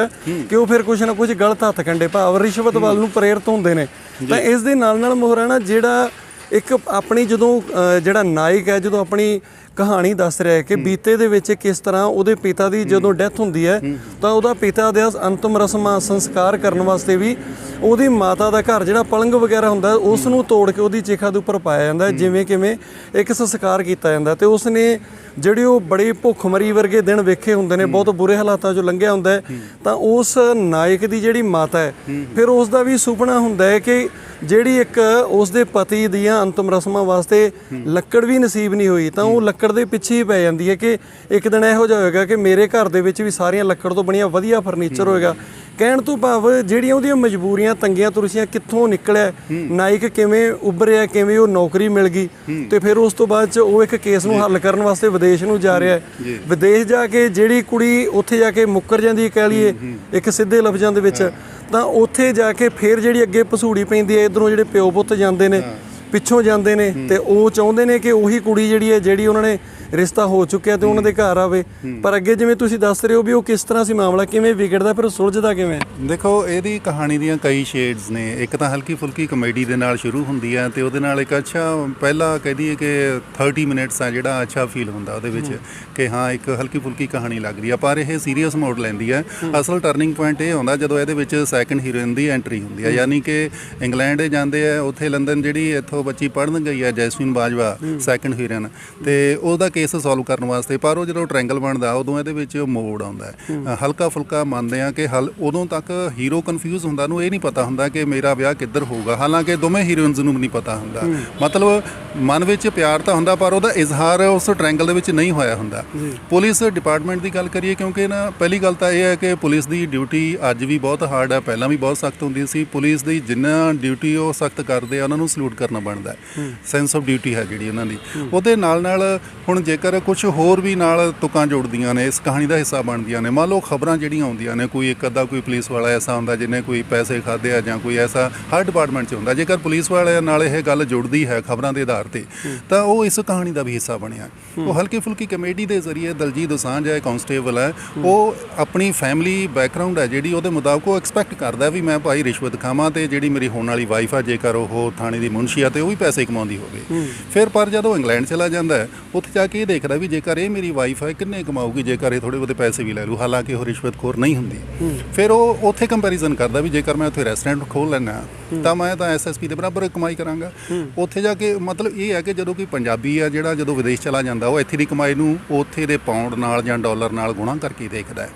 ਕਿ ਉਹ ਫਿਰ ਕੁਝ ਨਾ ਕੁਝ ਗਲਤ ਹੱਥ ਕੰਡੇ ਭਾਵ ਰਿਸ਼ਵਤ ਵੱਲ ਨੂੰ ਪ੍ਰੇਰਿਤ ਹੁੰਦੇ ਨੇ। ਤਾਂ ਇਸ ਦੇ ਨਾਲ ਨਾਲ ਮੋਹਰਾਣਾ ਜਿਹੜਾ ਇੱਕ ਆਪਣੀ ਜਦੋਂ ਅ, ਜਿਹੜਾ ਨਾਇਕ ਹੈ ਜਦੋਂ ਆਪਣੀ ਕਹਾਣੀ ਦੱਸ ਰਿਹਾ ਹੈ ਕਿ ਬੀਤੇ ਦੇ ਵਿੱਚ ਕਿਸ ਤਰ੍ਹਾਂ ਉਹਦੇ ਪਿਤਾ ਦੀ ਜਦੋਂ ਡੈਥ ਹੁੰਦੀ ਹੈ ਤਾਂ ਉਹਦਾ ਪਿਤਾ ਦੇ ਅੰਤਮ ਰਸਮਾਂ ਸੰਸਕਾਰ ਕਰਨ ਵਾਸਤੇ ਵੀ ਉਹਦੀ ਮਾਤਾ ਦਾ ਘਰ ਜਿਹੜਾ ਪਲੰਗ ਵਗੈਰਾ ਹੁੰਦਾ ਉਸ ਨੂੰ ਤੋੜ ਕੇ ਉਹਦੀ ਚਿਖਾ ਦੇ ਉੱਪਰ ਪਾਇਆ ਜਾਂਦਾ ਜਿਵੇਂ ਕਿਵੇਂ ਇੱਕ ਸੰਸਕਾਰ ਕੀਤਾ ਜਾਂਦਾ ਤੇ ਉਸ ਨੇ ਜਿਹੜੇ ਉਹ ਬੜੇ ਭੁੱਖਮਰੀ ਵਰਗੇ ਦਿਨ ਵੇਖੇ ਹੁੰਦੇ ਨੇ ਬਹੁਤ ਬੁਰੇ ਹਾਲਾਤਾਂ ਚੋਂ ਲੰਘਿਆ ਹੁੰਦਾ ਤਾਂ ਉਸ ਨਾਇਕ ਦੀ ਜਿਹੜੀ ਮਾਤਾ ਹੈ ਫਿਰ ਉਸ ਦਾ ਵੀ ਸੁਪਨਾ ਹੁੰਦਾ ਹੈ ਕਿ ਜਿਹੜੀ ਇੱਕ ਉਸ ਦੇ ਪਤੀ ਦੀਆਂ ਅੰਤਮ ਰਸਮਾਂ ਵਾਸਤੇ ਲੱਕੜ ਵੀ ਨਸੀਬ ਨਹੀਂ ਹੋਈ ਤਾਂ ਉਹ ਲੱਕੜ ਦੇ ਪਿੱਛੇ ਹੀ ਪੈ ਜਾਂਦੀ ਹੈ ਕਿ ਇੱਕ ਦਿਨ ਇਹੋ ਜਿਹਾ ਹੋਏਗਾ ਕਿ ਮੇਰੇ ਘਰ ਦੇ ਵਿੱਚ ਵੀ ਸਾਰੀਆਂ ਲੱਕੜ ਤੋਂ ਬਣੀਆਂ ਵਧੀਆ ਫਰਨੀਚਰ ਹੋਏਗਾ। ਕਹਿਣ ਤੋਂ ਭਾਵ ਜਿਹੜੀਆਂ ਉਹਦੀਆਂ ਮਜਬੂਰੀਆਂ ਤੰਗੀਆਂ ਤੁਰਸੀਆਂ ਕਿੱਥੋਂ ਨਿਕਲਿਆ ਨਾਇਕ ਕਿਵੇਂ ਉੱਭਰਿਆ ਕਿਵੇਂ ਉਹ ਨੌਕਰੀ ਮਿਲ ਗਈ ਤੇ ਫਿਰ ਉਸ ਤੋਂ ਬਾਅਦ ਚ ਉਹ ਇੱਕ ਕੇਸ ਨੂੰ ਹੱਲ ਕਰਨ ਵਾਸਤੇ ਵਿਦੇਸ਼ ਨੂੰ ਜਾ ਰਿਹਾ ਹੈ। ਵਿਦੇਸ਼ ਜਾ ਕੇ ਜਿਹੜੀ ਕੁੜੀ ਉੱਥੇ ਜਾ ਕੇ ਮੁੱਕਰ ਜਾਂਦੀ ਕਹਿ ਲਈਏ ਇੱਕ ਸਿੱਧੇ ਲਫ਼ਜ਼ਾਂ ਦੇ ਵਿੱਚ ਤਾਂ ਉੱਥੇ ਜਾ ਕੇ ਫਿਰ ਜਿਹੜੀ ਅੱਗੇ ਪਸੂੜੀ ਪੈਂਦੀ ਹੈ, ਇਧਰੋਂ ਜਿਹੜੇ ਪਿਓ ਪੁੱਤ ਜਾਂਦੇ ਨੇ ਪਿੱਛੋਂ ਜਾਂਦੇ ਨੇ ਤੇ ਉਹ ਚਾਹੁੰਦੇ ਨੇ ਕਿ ਉਹੀ ਕੁੜੀ ਜਿਹੜੀ ਹੈ, ਜਿਹੜੀ ਉਹਨਾਂ ਨੇ ਰਿਸ਼ਤਾ ਹੋ ਚੁੱਕਿਆ ਤੇ ਉਹਨਾਂ ਦੇ ਘਰ ਆਵੇ। ਪਰ ਅੱਗੇ ਜਿਵੇਂ ਤੁਸੀਂ ਦੱਸ ਰਹੇ ਹੋ ਵੀ ਉਹ ਕਿਸ ਤਰ੍ਹਾਂ ਸੀ ਮਾਮਲਾ, ਕਿਵੇਂ ਵਿਗੜਦਾ, ਫਿਰ ਸੁਲਝਦਾ ਕਿਵੇਂ? ਦੇਖੋ, ਇਹਦੀ ਕਹਾਣੀ ਦੀਆਂ ਕਈ ਸ਼ੇਡਸ ਨੇ। ਇੱਕ ਤਾਂ ਹਲਕੀ ਫੁਲਕੀ ਕਮੇਡੀ ਦੇ ਨਾਲ ਸ਼ੁਰੂ ਹੁੰਦੀ ਹੈ ਤੇ ਉਹਦੇ ਨਾਲ ਇੱਕ ਅੱਛਾ, ਪਹਿਲਾ ਕਹਿ ਦਈਏ ਕਿ 30 ਮਿੰਟਸ ਆ ਜਿਹੜਾ ਅੱਛਾ ਫੀਲ ਹੁੰਦਾ ਉਹਦੇ ਵਿੱਚ ਕਿ ਹਾਂ, ਇੱਕ ਹਲਕੀ ਫੁਲਕੀ ਕਹਾਣੀ ਲੱਗ ਰਹੀ ਆ। ਪਰ ਇਹ ਸੀਰੀਅਸ ਮੋਡ ਲੈਂਦੀ ਹੈ ਅਸਲ ਟਰਨਿੰਗ ਪੁਆਇੰਟ ਇਹ ਹੁੰਦਾ ਜਦੋਂ ਇਹਦੇ ਵਿੱਚ ਸੈਕੰਡ ਹੀਰੋਇਨ ਦੀ ਐਂਟਰੀ ਹੁੰਦੀ ਹੈ ਯਾਨੀ ਕਿ ਇੰਗਲੈਂਡ ਜਾਂਦੇ ਆ, ਉੱਥੇ ਲੰਡਨ ਜਿਹੜੀ ਇੱਥੋਂ ਬੱਚੀ ਪੜ੍ਹਨ ਗਈ ਹੈ ਜੈਸਮਿਨ ਬਾਜਵਾ ਸੈਕੰਡ ਹੀਰੋਇਨ ਤੇ ਉਹਦਾ ਕੇਸ ਸੋਲਵ ਕਰਨ ਵਾਸਤੇ ਪਰ ਉਹ ਜਦੋਂ ਟ੍ਰਾਇੰਗਲ ਬਣਦਾ ਉਦੋਂ ਇਹਦੇ ਵਿੱਚ ਮੋੜ ਆਉਂਦਾ ਹਲਕਾ ਫੁਲਕਾ ਮੰਨਦੇ ਆ ਕਿ ਹਲ ਉਦੋਂ ਤੱਕ ਹੀਰੋ ਕਨਫਿਊਜ਼ ਹੁੰਦਾ ਨੂੰ ਇਹ ਨਹੀਂ ਪਤਾ ਹੁੰਦਾ ਕਿ ਮੇਰਾ ਵਿਆਹ ਕਿੱਧਰ ਹੋਊਗਾ। ਹਾਲਾਂਕਿ ਦੋਵੇਂ ਹੀਰੋਇਨਸ ਨੂੰ ਨਹੀਂ ਪਤਾ ਹੁੰਦਾ। ਮਤਲਬ ਮਨ ਵਿੱਚ ਪਿਆਰ ਤਾਂ ਹੁੰਦਾ ਪਰ ਉਹਦਾ ਇਜ਼ਹਾਰ ਉਸ ਟ੍ਰਾਇੰਗਲ ਦੇ ਵਿੱਚ ਨਹੀਂ ਹੋਇਆ ਹੁੰਦਾ। ਪੁਲਿਸ ਡਿਪਾਰਟਮੈਂਟ ਦੀ ਗੱਲ ਕਰੀਏ ਕਿਉਂਕਿ ਨਾ ਪਹਿਲੀ ਗੱਲ ਤਾਂ ਇਹ ਹੈ ਕਿ ਪੁਲਿਸ ਦੀ ਡਿਊਟੀ ਅੱਜ ਵੀ ਬਹੁਤ ਹਾਰਡ ਹੈ ਪਹਿਲਾਂ ਵੀ ਬਹੁਤ ਸਖਤ ਹੁੰਦੀ ਸੀ। ਪੁਲਿਸ ਦੀ ਜਿੰਨਾ ਡਿਊਟੀ ਉਹ ਸਖਤ ਕਰਦੇ ਆ ਉਹਨਾਂ ਨੂੰ ਸਲੂਟ ਕਰਨਾ ਬਣਦਾ ਸੈਂਸ ਆਫ ਡਿਊਟੀ ਹੈ ਜਿਹੜੀ ਉਹਨਾਂ ਦੀ। ਉਹਦੇ ਨਾਲ ਨਾਲ ਹੁਣ ਜੇਕਰ ਕੁਝ ਹੋਰ ਵੀ ਨਾਲ ਤੁਕਾਂ ਜੋੜਦੀਆਂ ਨੇ, ਇਸ ਕਹਾਣੀ ਦਾ ਹਿੱਸਾ ਬਣਦੀਆਂ ਨੇ। ਮੰਨ ਲਓ ਖਬਰਾਂ ਜਿਹੜੀਆਂ ਆਉਂਦੀਆਂ ਨੇ, ਕੋਈ ਇੱਕ ਅੱਧਾ ਕੋਈ ਪੁਲਿਸ ਵਾਲਾ ਐਸਾ ਹੁੰਦਾ ਜਿਹਨੇ ਕੋਈ ਪੈਸੇ ਖਾਦੇ ਆ ਜਾਂ ਕੋਈ ਐਸਾ, ਹਰ ਡਿਪਾਰਟਮੈਂਟ 'ਚ ਹੁੰਦਾ। ਜੇਕਰ ਪੁਲਿਸ ਵਾਲਿਆਂ ਨਾਲ ਇਹ ਗੱਲ ਜੁੜਦੀ ਹੈ ਖਬਰਾਂ ਦੇ ਆਧਾਰ ਤੇ, ਤਾਂ ਉਹ ਇਸ ਕਹਾਣੀ ਦਾ ਵੀ ਹਿੱਸਾ ਬਣਿਆ ਉਹ ਹਲਕੀ ਫੁਲਕੀ ਕਮੇਡੀ ਦੇ ਜ਼ਰੀਏ ਦਲਜੀਤ ਦੋਸਾਂਝ ਹੈ ਕਾਂਸਟੇਬਲ ਹੈ। ਉਹ ਆਪਣੀ ਫੈਮਿਲੀ ਬੈਕਗ੍ਰਾਉਂਡ ਹੈ ਜਿਹੜੀ ਉਹਦੇ ਮੁਤਾਬਕ ਉਹ ਐਕਸਪੈਕਟ ਕਰਦਾ ਵੀ ਮੈਂ ਭਾਈ ਰਿਸ਼ਵਤ ਖਾਵਾਂ ਤੇ ਜਿਹੜੀ ਮੇਰੀ ਹੋਣ ਵਾਲੀ ਵਾਈਫ ਆ, ਜੇਕਰ ਉਹ ਥਾਣੇ ਦੀ ਮੁਨਸ਼ੀ ਆ ਤੇ ਉਹ ਵੀ ਪੈਸੇ ਕਮਾਉਂਦੀ ਹੋਵੇ। ਫਿਰ ਪਰ ਜਦੋਂ ਇੰਗਲੈਂਡ ਚਲਾ ਜਾਂਦਾ ਉੱਥੇ ਜਾ ਕੇ ਇਹ ਦੇਖਦਾ ਵੀ ਜੇਕਰ ਇਹ ਮੇਰੀ ਵਾਈਫ ਹੈ ਕਿੰਨੇ ਕਮਾਊਗੀ ਜੇਕਰ ਇਹ ਥੋੜੇ ਬਹੁਤੇ ਪੈਸੇ ਵੀ ਲੈ ਲੂ ਹਾਲਾਂਕਿ ਉਹ ਰਿਸ਼ਵਤਖੋਰ ਨਹੀਂ ਹੁੰਦੀ। ਫਿਰ ਉਹ ਉੱਥੇ ਕੰਪੈਰੀਜ਼ਨ ਕਰਦਾ ਵੀ ਜੇਕਰ ਮੈਂ ਉੱਥੇ ਰੈਸਟੋਰੈਂਟ ਖੋਲ ਲੈਣਾ ਤਾਂ ਮੈਂ ਤਾਂ ਐਸਐਸਪੀ ਦੇ ਬਰਾਬਰ ਕਮਾਈ ਕਰਾਂਗਾ। ਉੱਥੇ ਜਾ ਕੇ ਮਤਲਬ ਇਹ ਹੈ ਕਿ ਜਦੋਂ ਕੋਈ ਪੰਜਾਬੀ ਆ ਜਿਹੜਾ ਜਦੋਂ ਵਿਦੇਸ਼ ਚਲਾ ਜਾਂਦਾ ਉਹ ਇੱਥੇ ਦੀ ਕਮਾਈ ਨੂੰ ਉੱਥੇ ਦੇ ਪਾਉਂਡ ਨਾਲ ਜਾਂ ਡਾਲਰ ਨਾਲ ਗੁਣਾ ਕਰਕੇ ਦੇਖਦਾ ਹੈ।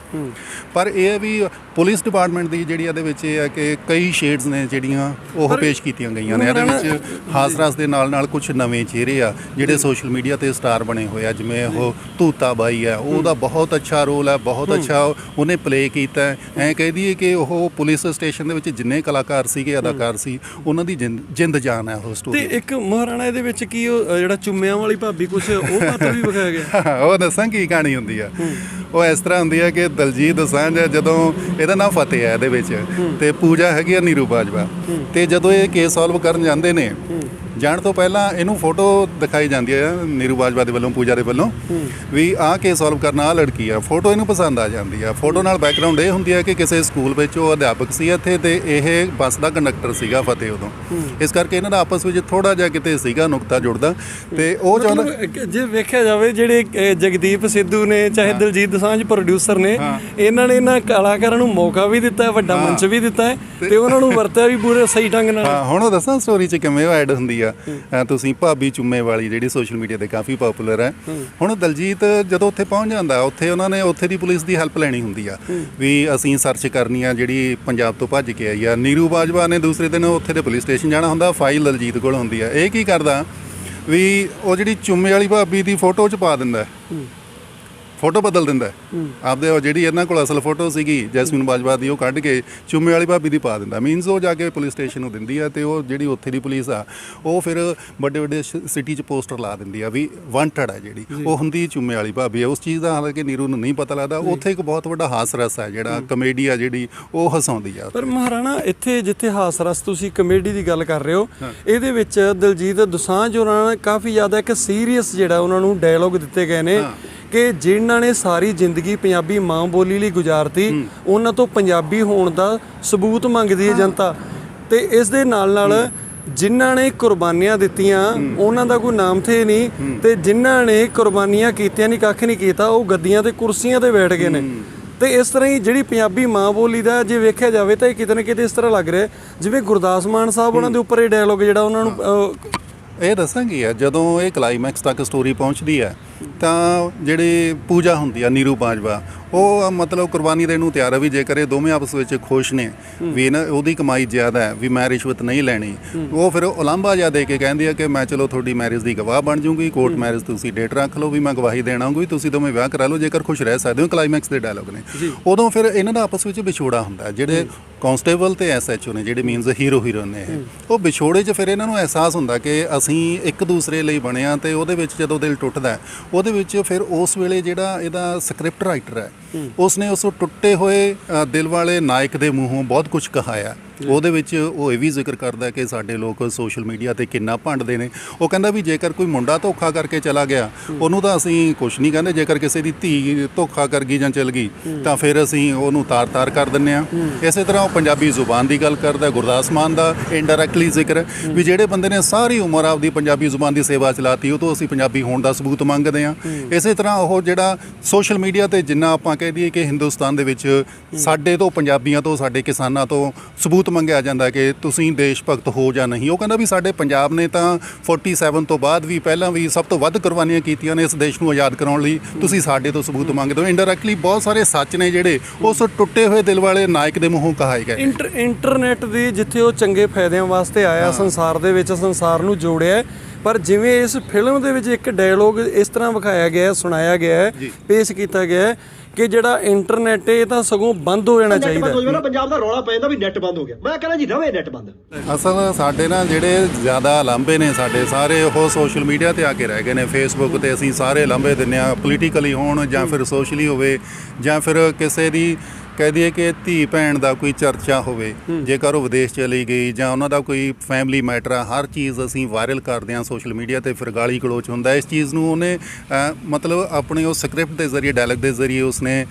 ਪਰ ਇਹ ਹੈ ਵੀ ਪੁਲਿਸ ਡਿਪਾਰਟਮੈਂਟ ਦੀ ਜਿਹੜੀ ਇਹਦੇ ਵਿੱਚ ਇਹ ਹੈ ਕਿ ਕਈ ਸ਼ੇਡਸ ਨੇ ਜਿਹੜੀਆਂ ਉਹ ਪੇਸ਼ ਕੀਤੀਆਂ ਗਈਆਂ ਨੇ ਇਹਦੇ ਵਿੱਚ ਹਾਸਰਸ ਦੇ ਨਾਲ ਨਾਲ ਕੁਝ ਨਵੇਂ ਚਿਹਰੇ ਆ ਜਿਹੜੇ ਸੋਸ਼ਲ ਮੀਡੀਆ ਤੇ ਸਟਾਰ ਬਣੇ ਹੋਏ ਆ ਜਿਵੇਂ ਉਹ ਤੂਤਾ ਬਾਈ ਹੈ ਉਹਦਾ ਬਹੁਤ ਅੱਛਾ ਰੋਲ ਹੈ ਬਹੁਤ ਅੱਛਾ ਉਹਨੇ ਪਲੇ ਕੀਤਾ। ਐਂ ਕਹਿ ਦਈਏ ਕਿ ਉਹ ਪੁਲਿਸ ਸਟੇਸ਼ਨ ਦੇ ਵਿੱਚ ਜਿੰਨੇ ਕਲਾਕਾਰ ਸੀਗੇ ਅਦਾਕਾਰ ਸੀ ਉਹਨਾਂ ਦੀ ਜਿੰਦ- ਜਾਨ ਹੈ ਉਹ ਤੇ ਸਟੋਰੀ ਇੱਕ ਮਹਾਰਾਣਾ ਇਹਦੇ ਵਿੱਚ ਕੀ ਉਹ ਜਿਹੜਾ ਚੁੰਮਿਆਂ ਵਾਲੀ ਭਾਬੀ ਕੁਛ ਉਹ ਪਾਤਰ ਵੀ ਵਿਖਾਇਆ ਗਿਆ? ਉਹ ਦੱਸਾਂ ਕੀ ਕਹਾਣੀ ਹੁੰਦੀ ਆ? ਉਹ ਇਸ ਤਰ੍ਹਾਂ ਹੁੰਦੀ ਆ ਕਿ ਦਲਜੀਤ ਦੋਸਾਂਝ ਜਦੋਂ ਇਹਦਾ ਨਾਮ ਫਤਿਹ ਹੈ ਇਹਦੇ ਵਿੱਚ ਤੇ ਪੂਜਾ ਹੈਗੀ ਆ ਨੀਰੂ ਬਾਜਵਾ। ਤੇ ਜਦੋਂ ਇਹ ਕੇਸ ਸੋਲਵ ਕਰਨ ਜਾਂਦੇ ਨੇ ਜਾਣ ਤੋਂ ਪਹਿਲਾਂ ਇਹਨੂੰ ਫੋਟੋ ਦਿਖਾਈ ਜਾਂਦੀ ਹੈ ਨੀਰੂ ਬਾਜਵਾ ਦੇ ਵੱਲੋਂ ਪੂਜਾ ਦੇ ਵੱਲੋਂ ਵੀ ਆਹ ਕੇਸ ਸੋਲਵ ਕਰਨ ਆਹ ਲੜਕੀ ਆ। ਫੋਟੋ ਇਹਨੂੰ ਪਸੰਦ ਆ ਜਾਂਦੀ ਆ। ਫੋਟੋ ਨਾਲ ਬੈਕਗ੍ਰਾਉਂਡ ਇਹ ਹੁੰਦੀ ਹੈ ਕਿ ਕਿਸੇ ਸਕੂਲ ਵਿੱਚ ਉਹ ਅਧਿਆਪਕ ਸੀ ਇੱਥੇ ਤੇ ਇਹ ਬੱਸ ਦਾ ਕੰਡਕਟਰ ਸੀਗਾ ਫਤਿਹ ਉਦੋਂ। ਇਸ ਕਰਕੇ ਇਹਨਾਂ ਦਾ ਆਪਸ ਵਿੱਚ ਥੋੜਾ ਜਿਹਾ ਕਿਤੇ ਸੀਗਾ ਨੁਕਤਾ ਜੁੜਦਾ ਤੇ ਉਹ ਚਾਹੁੰਦਾ ਕਿ ਜੇ ਵੇਖਿਆ ਜਾਵੇ ਜਿਹੜੇ ਜਗਦੀਪ ਸਿੱਧੂ ਨੇ ਚਾਹੇ ਦਲਜੀਤ ਦੋਸਾਂਝ ਪ੍ਰੋਡਿਊਸਰ ਨੇ ਇਹਨਾਂ ਨੇ ਇਹਨਾਂ ਕਲਾਕਾਰਾਂ ਨੂੰ ਮੌਕਾ ਵੀ ਦਿੱਤਾ ਹੈ। ਵੱਡਾ ਮੰਚ ਵੀ ਦਿੱਤਾ ਹੈ ਤੇ ਉਹਨਾਂ ਨੂੰ ਵਰਤਿਆ ਵੀ ਪੂਰੇ ਸਹੀ ਢੰਗ ਨਾਲ। ਹਾਂ ਹੁਣ ਉਹ ਦੱਸਾਂ ਸਟੋਰੀ 'ਚ ਕਿਵੇਂ ਐਡ ਹੁੰਦੀ ਆ। ਤੁਸੀਂ ਭਾਬੀ ਚੁੰਮੇ ਵਾਲੀ ਜਿਹੜੀ ਸੋਸ਼ਲ ਮੀਡੀਆ ਤੇ ਕਾਫੀ ਪਪੂਲਰ ਹੈ। ਹੁਣ ਦਲਜੀਤ ਜਦੋਂ ਉੱਥੇ ਪਹੁੰਚ ਜਾਂਦਾ ਉੱਥੇ ਉਹਨਾਂ ਨੇ ਉੱਥੇ ਦੀ ਪੁਲਿਸ ਦੀ ਹੈਲਪ ਲੈਣੀ ਹੁੰਦੀ ਆ। ਵੀ ਅਸੀਂ ਸਰਚ ਕਰਨੀ ਆ ਜਿਹੜੀ ਪੰਜਾਬ ਤੋਂ ਭੱਜ ਕੇ ਆਈ ਆ। ਨੀਰੂ ਬਾਜਵਾ ਨੇ ਦੂਸਰੇ ਦਿਨ ਉੱਥੇ ਦੇ ਪੁਲਿਸ ਸਟੇਸ਼ਨ ਜਾਣਾ ਹੁੰਦਾ ਫਾਈਲ ਦਲਜੀਤ ਕੋਲ ਹੁੰਦੀ ਆ। ਇਹ ਕੀ ਕਰਦਾ ਵੀ ਉਹ ਜਿਹੜੀ ਚੁੰਮੇ ਵਾਲੀ ਭਾਬੀ ਦੀ ਫੋਟੋ 'ਚ ਪਾ ਦਿੰਦਾ। ਫੋਟੋ ਬਦਲ ਦਿੰਦਾ। ਆਪਦੇ ਉਹ ਜਿਹੜੀ ਇਹਨਾਂ ਕੋਲ ਅਸਲ ਫੋਟੋ ਸੀਗੀ ਜੈਸਮਿਨ ਬਾਜਵਾ ਦੀ ਉਹ ਕੱਢ ਕੇ ਚੁੰਮੇ ਵਾਲੀ ਭਾਬੀ ਦੀ ਪਾ ਦਿੰਦਾ। ਮੀਨਸ ਉਹ ਜਾ ਕੇ ਪੁਲਿਸ ਸਟੇਸ਼ਨ ਨੂੰ ਦਿੰਦੀ ਆ ਤੇ ਉਹ ਜਿਹੜੀ ਉੱਥੇ ਦੀ ਪੁਲਿਸ ਆ ਉਹ ਫਿਰ ਵੱਡੇ ਵੱਡੇ ਸਿਟੀ 'ਚ ਪੋਸਟਰ ਲਾ ਦਿੰਦੀ ਆ ਵੀ ਵਾਂਟਡ ਆ ਜਿਹੜੀ। ਉਹ ਹੁੰਦੀ ਚੁੰਮੇ ਵਾਲੀ ਭਾਬੀ ਆ। ਉਸ ਚੀਜ਼ ਦਾ ਹਾਲਾਂਕਿ ਨੀਰੂ ਨੂੰ ਨਹੀਂ ਪਤਾ ਲੱਗਦਾ। ਉੱਥੇ ਇੱਕ ਬਹੁਤ ਵੱਡਾ ਹਾਸ ਰਸ ਹੈ। ਜਿਹੜਾ ਕਮੇਡੀ ਆ ਜਿਹੜੀ ਉਹ ਹਸਾਉਂਦੀ ਆ ਪਰ ਮਹਾਰਾਣਾ ਇੱਥੇ ਜਿੱਥੇ ਹਾਸ ਰਸ ਤੁਸੀਂ ਕਮੇਡੀ ਦੀ ਗੱਲ ਕਰ ਰਹੇ ਹੋ ਇਹਦੇ ਵਿੱਚ ਦਿਲਜੀਤ ਦੋਸਾਂਝ ਨੇ ਕਾਫੀ ਜ਼ਿਆਦਾ ਇੱਕ ਸੀਰੀਅਸ ਜਿਹੜਾ ਉਹਨਾਂ ਨੂੰ ਡਾਇਲੋਗ ਦਿੱਤੇ ਗਏ ਨੇ ਕਿ ਜਿਨ੍ਹਾਂ ਨੇ ਸਾਰੀ ਜ਼ਿੰਦਗੀ ਪੰਜਾਬੀ ਮਾਂ ਬੋਲੀ ਲਈ ਗੁਜ਼ਾਰਤੀ ਉਹਨਾਂ ਤੋਂ ਪੰਜਾਬੀ ਹੋਣ ਦਾ ਸਬੂਤ ਮੰਗਦੀ ਹੈ ਜਨਤਾ। ਤੇ ਇਸ ਦੇ ਨਾਲ ਨਾਲ ਜਿਨ੍ਹਾਂ ਨੇ ਕੁਰਬਾਨੀਆਂ ਦਿੱਤੀਆਂ ਉਹਨਾਂ ਦਾ ਕੋਈ ਨਾਮ ਥੇ ਨਹੀਂ। ਤੇ ਜਿਨ੍ਹਾਂ ਨੇ ਕੁਰਬਾਨੀਆਂ ਕੀਤੀਆਂ ਨਹੀਂ ਕੱਖ ਨਹੀਂ ਕੀਤਾ ਉਹ ਗੱਦੀਆਂ ਤੇ ਕੁਰਸੀਆਂ ਤੇ ਬੈਠ ਗਏ ਨੇ। ਤੇ ਇਸ ਤਰ੍ਹਾਂ ਹੀ ਜਿਹੜੀ ਪੰਜਾਬੀ ਮਾਂ ਬੋਲੀ ਦਾ ਜੇ ਵੇਖਿਆ ਜਾਵੇ ਤਾਂ ਇਹ ਕਿਤੇ ਨਾ ਕਿਤੇ ਇਸ ਤਰ੍ਹਾਂ ਲੱਗ ਰਿਹਾ ਜਿਵੇਂ ਗੁਰਦਾਸ ਮਾਨ ਸਾਹਿਬ ਉਹਨਾਂ ਦੇ ਉੱਪਰ ਇਹ ਡਾਇਲੋਗ ਜਿਹੜਾ ਉਹਨਾਂ ਨੂੰ ਇਹ ਦੱਸਾਂਗੀ ਆ ਜਦੋਂ ਇਹ ਕਲਾਈਮੈਕਸ ਤੱਕ ਸਟੋਰੀ ਪਹੁੰਚਦੀ ਹੈ ਤਾਂ ਜਿਹੜੀ ਪੂਜਾ ਹੁੰਦੀ ਆ ਨੀਰੂ ਬਾਜਵਾ ਉਹ ਮਤਲਬ ਕੁਰਬਾਨੀ ਦੇਣ ਨੂੰ ਤਿਆਰ ਹੈ ਵੀ ਜੇਕਰ ਇਹ ਦੋਵੇਂ ਆਪਸ ਵਿੱਚ ਖੁਸ਼ ਨੇ ਵੀ ਨਾ ਉਹਦੀ ਕਮਾਈ ਜ਼ਿਆਦਾ ਹੈ ਵੀ ਮੈਂ ਰਿਸ਼ਵਤ ਨਹੀਂ ਲੈਣੀ ਉਹ ਫਿਰ ਉਲਾਂਭਾ ਜਿਹਾ ਦੇ ਕੇ ਕਹਿੰਦੀ ਆ ਕਿ ਮੈਂ ਚਲੋ ਤੁਹਾਡੀ ਮੈਰਿਜ ਦੀ ਗਵਾਹ ਬਣ ਜੂੰਗੀ ਕੋਰਟ ਮੈਰਿਜ ਤੁਸੀਂ ਡੇਟ ਰੱਖ ਲਓ ਵੀ ਮੈਂ ਗਵਾਹੀ ਦੇਣ ਆਉਂਗੀ ਤੁਸੀਂ ਦੋਵੇਂ ਵਿਆਹ ਕਰਾ ਲਓ ਜੇਕਰ ਖੁਸ਼ ਰਹਿ ਸਕਦੇ ਹੋ ਕਲਾਈਮੈਕਸ ਦੇ ਡਾਇਲੋਗ ਨੇ ਉਦੋਂ ਫਿਰ ਇਹਨਾਂ ਦਾ ਆਪਸ ਵਿੱਚ ਵਿਛੋੜਾ ਹੁੰਦਾ। ਜਿਹੜੇ ਕਾਂਸਟੇਬਲ ਤੇ ਐਸਐਚਓ ਨੇ ਜਿਹੜੇ ਮੀਨਸ ਹੀਰੋ ਹੀਰੋਇਨ ਨੇ ਇਹ ਉਹ ਵਿਛੋੜੇ 'ਚ ਫਿਰ ਇਹਨਾਂ ਨੂੰ ਅਹਿਸਾਸ ਹੁੰਦਾ ਕਿ ਅਸੀਂ ਇੱਕ ਦੂਸਰੇ ਲਈ ਬਣੇ ਆ ਤੇ ਉਹਦੇ ਵਿੱਚ ਜਦੋਂ ਦਿਲ ਟੁੱਟਦਾ ਉਹਦੇ ਵਿੱਚ ਫਿਰ ਉਸ ਵੇਲੇ ਜਿਹੜਾ ਇਹਦਾ ਸਕ੍ਰਿਪਟ ਰਾਈਟਰ ਹੈ ਉਸਨੇ ਉਸ ਟੁੱਟੇ ਹੋਏ ਦਿਲ ਵਾਲੇ ਨਾਇਕ ਦੇ ਮੂੰਹੋਂ ਬਹੁਤ ਕੁਝ ਕਹਾਇਆ। ਉਹਦੇ ਵਿੱਚ ਉਹ ਇਹ ਵੀ ਜ਼ਿਕਰ ਕਰਦਾ ਕਿ ਸਾਡੇ ਲੋਕ ਸੋਸ਼ਲ ਮੀਡੀਆ ਤੇ ਕਿੰਨਾ ਭੰਡਦੇ ਨੇ। ਉਹ ਕਹਿੰਦਾ ਵੀ ਜੇਕਰ ਕੋਈ ਮੁੰਡਾ ਧੋਖਾ ਕਰਕੇ ਚਲਾ ਗਿਆ ਉਹਨੂੰ ਤਾਂ ਅਸੀਂ ਕੁਝ ਨਹੀਂ ਕਹਿੰਦੇ ਜੇਕਰ ਕਿਸੇ ਦੀ ਧੀ ਧੋਖਾ ਕਰ ਗਈ ਜਾਂ ਚਲ ਗਈ ਤਾਂ ਫਿਰ ਅਸੀਂ ਉਹਨੂੰ ਤਾਰ-ਤਾਰ ਕਰ ਦਿੰਨੇ ਆ ਇਸੇ ਤਰ੍ਹਾਂ ਉਹ ਪੰਜਾਬੀ ਜ਼ੁਬਾਨ ਦੀ ਗੱਲ ਕਰਦਾ ਗੁਰਦਾਸ ਮਾਨ ਦਾ ਇਨਡਾਇਰੈਕਟਲੀ ਜ਼ਿਕਰ। ਵੀ ਜਿਹੜੇ ਬੰਦੇ ਨੇ ਸਾਰੀ ਉਮਰ ਆਪਦੀ ਪੰਜਾਬੀ ਜ਼ੁਬਾਨ ਦੀ ਸੇਵਾ ਚਲਾਤੀ ਉਹ ਤੋਂ ਅਸੀਂ ਪੰਜਾਬੀ ਹੋਣ ਦਾ ਸਬੂਤ ਮੰਗਦੇ ਆ ਇਸੇ ਤਰ੍ਹਾਂ ਉਹ ਜਿਹੜਾ ਸੋਸ਼ਲ ਮੀਡੀਆ ਤੇ ਜਿੰਨਾ ਆਪਾਂ ਕਹਿ ਦਈਏ ਕਿ ਹਿੰਦੁਸਤਾਨ ਦੇ ਵਿੱਚ ਸਾਡੇ ਤੋਂ ਪੰਜਾਬੀਆਂ ਤੋਂ ਸਾਡੇ ਕਿਸਾਨਾਂ ਤੋਂ ਸਬੂਤ ਮੰਗਿਆ ਜਾਂਦਾ ਕਿ ਤੁਸੀਂ ਦੇਸ਼ ਭਗਤ ਹੋ ਜਾਂ ਨਹੀਂ। ਉਹ ਕਹਿੰਦਾ ਵੀ ਸਾਡੇ ਪੰਜਾਬ ਨੇ ਤਾਂ 47 ਤੋਂ ਬਾਅਦ ਵੀ ਪਹਿਲਾਂ ਵੀ ਸਭ ਤੋਂ ਵੱਧ ਕੁਰਬਾਨੀਆਂ ਕੀਤੀਆਂ ਨੇ ਇਸ ਦੇਸ਼ ਨੂੰ ਆਜ਼ਾਦ ਕਰਾਉਣ ਲਈ। ਤੁਸੀਂ ਸਾਡੇ ਤੋਂ ਸਬੂਤ ਮੰਗਦੇ ਹੋ। ਇਨਡਾਇਰੈਕਟਲੀ ਬਹੁਤ ਸਾਰੇ ਸੱਚ ਨੇ ਜਿਹੜੇ ਉਸ ਟੁੱਟੇ ਹੋਏ ਦਿਲ ਵਾਲੇ ਨਾਇਕ ਦੇ ਮੂੰਹੋਂ ਕਹਾਏ ਗਏ। ਇੰਟਰਨੈਟ ਦੀ ਜਿੱਥੇ ਉਹ ਚੰਗੇ ਫਾਇਦਿਆਂ ਵਾਸਤੇ ਆਇਆ, ਸੰਸਾਰ ਦੇ ਵਿੱਚ ਸੰਸਾਰ ਨੂੰ ਜੋੜਿਆ ਪਰ ਜਿਵੇਂ ਇਸ ਫਿਲਮ ਦੇ ਵਿੱਚ ਇੱਕ ਡਾਇਲੋਗ ਇਸ ਤਰ੍ਹਾਂ ਵਿਖਾਇਆ ਗਿਆ ਹੈ ਸੁਣਾਇਆ ਗਿਆ ਹੈ ਪੇਸ਼ ਕੀਤਾ ਗਿਆ ਹੈ ਕਿ ਜਿਹੜਾ ਇੰਟਰਨੈਟ ਇਹ ਤਾਂ ਸਗੋਂ ਬੰਦ ਹੋ ਜਾਣਾ ਚਾਹੀਦਾ ਹੋ ਨਾ ਪੰਜਾਬ ਦਾ ਰੌਲਾ ਪੈ ਜਾਂਦਾ ਵੀ ਨੈਟ ਬੰਦ ਹੋ ਗਿਆ। ਮੈਂ ਕਹਿੰਦਾ ਜੀ ਰਵੇ ਨੈਟ ਬੰਦ। ਅਸਲ ਸਾਡੇ ਨਾਲ ਜਿਹੜੇ ਜ਼ਿਆਦਾ ਲਾਂਬੇ ਨੇ ਸਾਡੇ ਸਾਰੇ ਉਹ ਸੋਸ਼ਲ ਮੀਡੀਆ ਤੇ ਆ ਕੇ ਰਹਿ ਗਏ ਨੇ ਫੇਸਬੁੱਕ ਤੇ ਅਸੀਂ ਸਾਰੇ ਲਾਂਬੇ ਦਿੰਨੇ ਆ ਪੋਲੀਟੀਕਲੀ ਹੋਣ ਜਾਂ ਫਿਰ ਸੋਸ਼ਲੀ ਹੋਵੇ ਜਾਂ ਫਿਰ ਕਿਸੇ ਦੀ ਕਹਿ ਦਈਏ ਕਿ ਧੀ ਭੈਣ ਦਾ ਕੋਈ ਚਰਚਾ ਹੋਵੇ ਜੇਕਰ ਉਹ ਵਿਦੇਸ਼ ਚਲੀ ਗਈ ਜਾਂ ਉਹਨਾਂ ਦਾ ਕੋਈ ਫੈਮਿਲੀ ਮੈਟਰ ਆ ਹਰ ਚੀਜ਼ ਅਸੀਂ ਵਾਇਰਲ ਕਰਦੇ ਹਾਂ ਸੋਸ਼ਲ ਮੀਡੀਆ ਤੇ ਫਿਰ ਗਾਲੀ ਗਲੋਚ ਹੁੰਦਾ ਇਸ ਚੀਜ਼ ਨੂੰ ਉਹਨੇ ਮਤਲਬ ਆਪਣੇ ਉਹ ਸਕ੍ਰਿਪਟ ਦੇ ਜ਼ਰੀਏ ਡਾਇਲੌਗ ਦੇ ਜ਼ਰੀਏ ਉਸਨੇ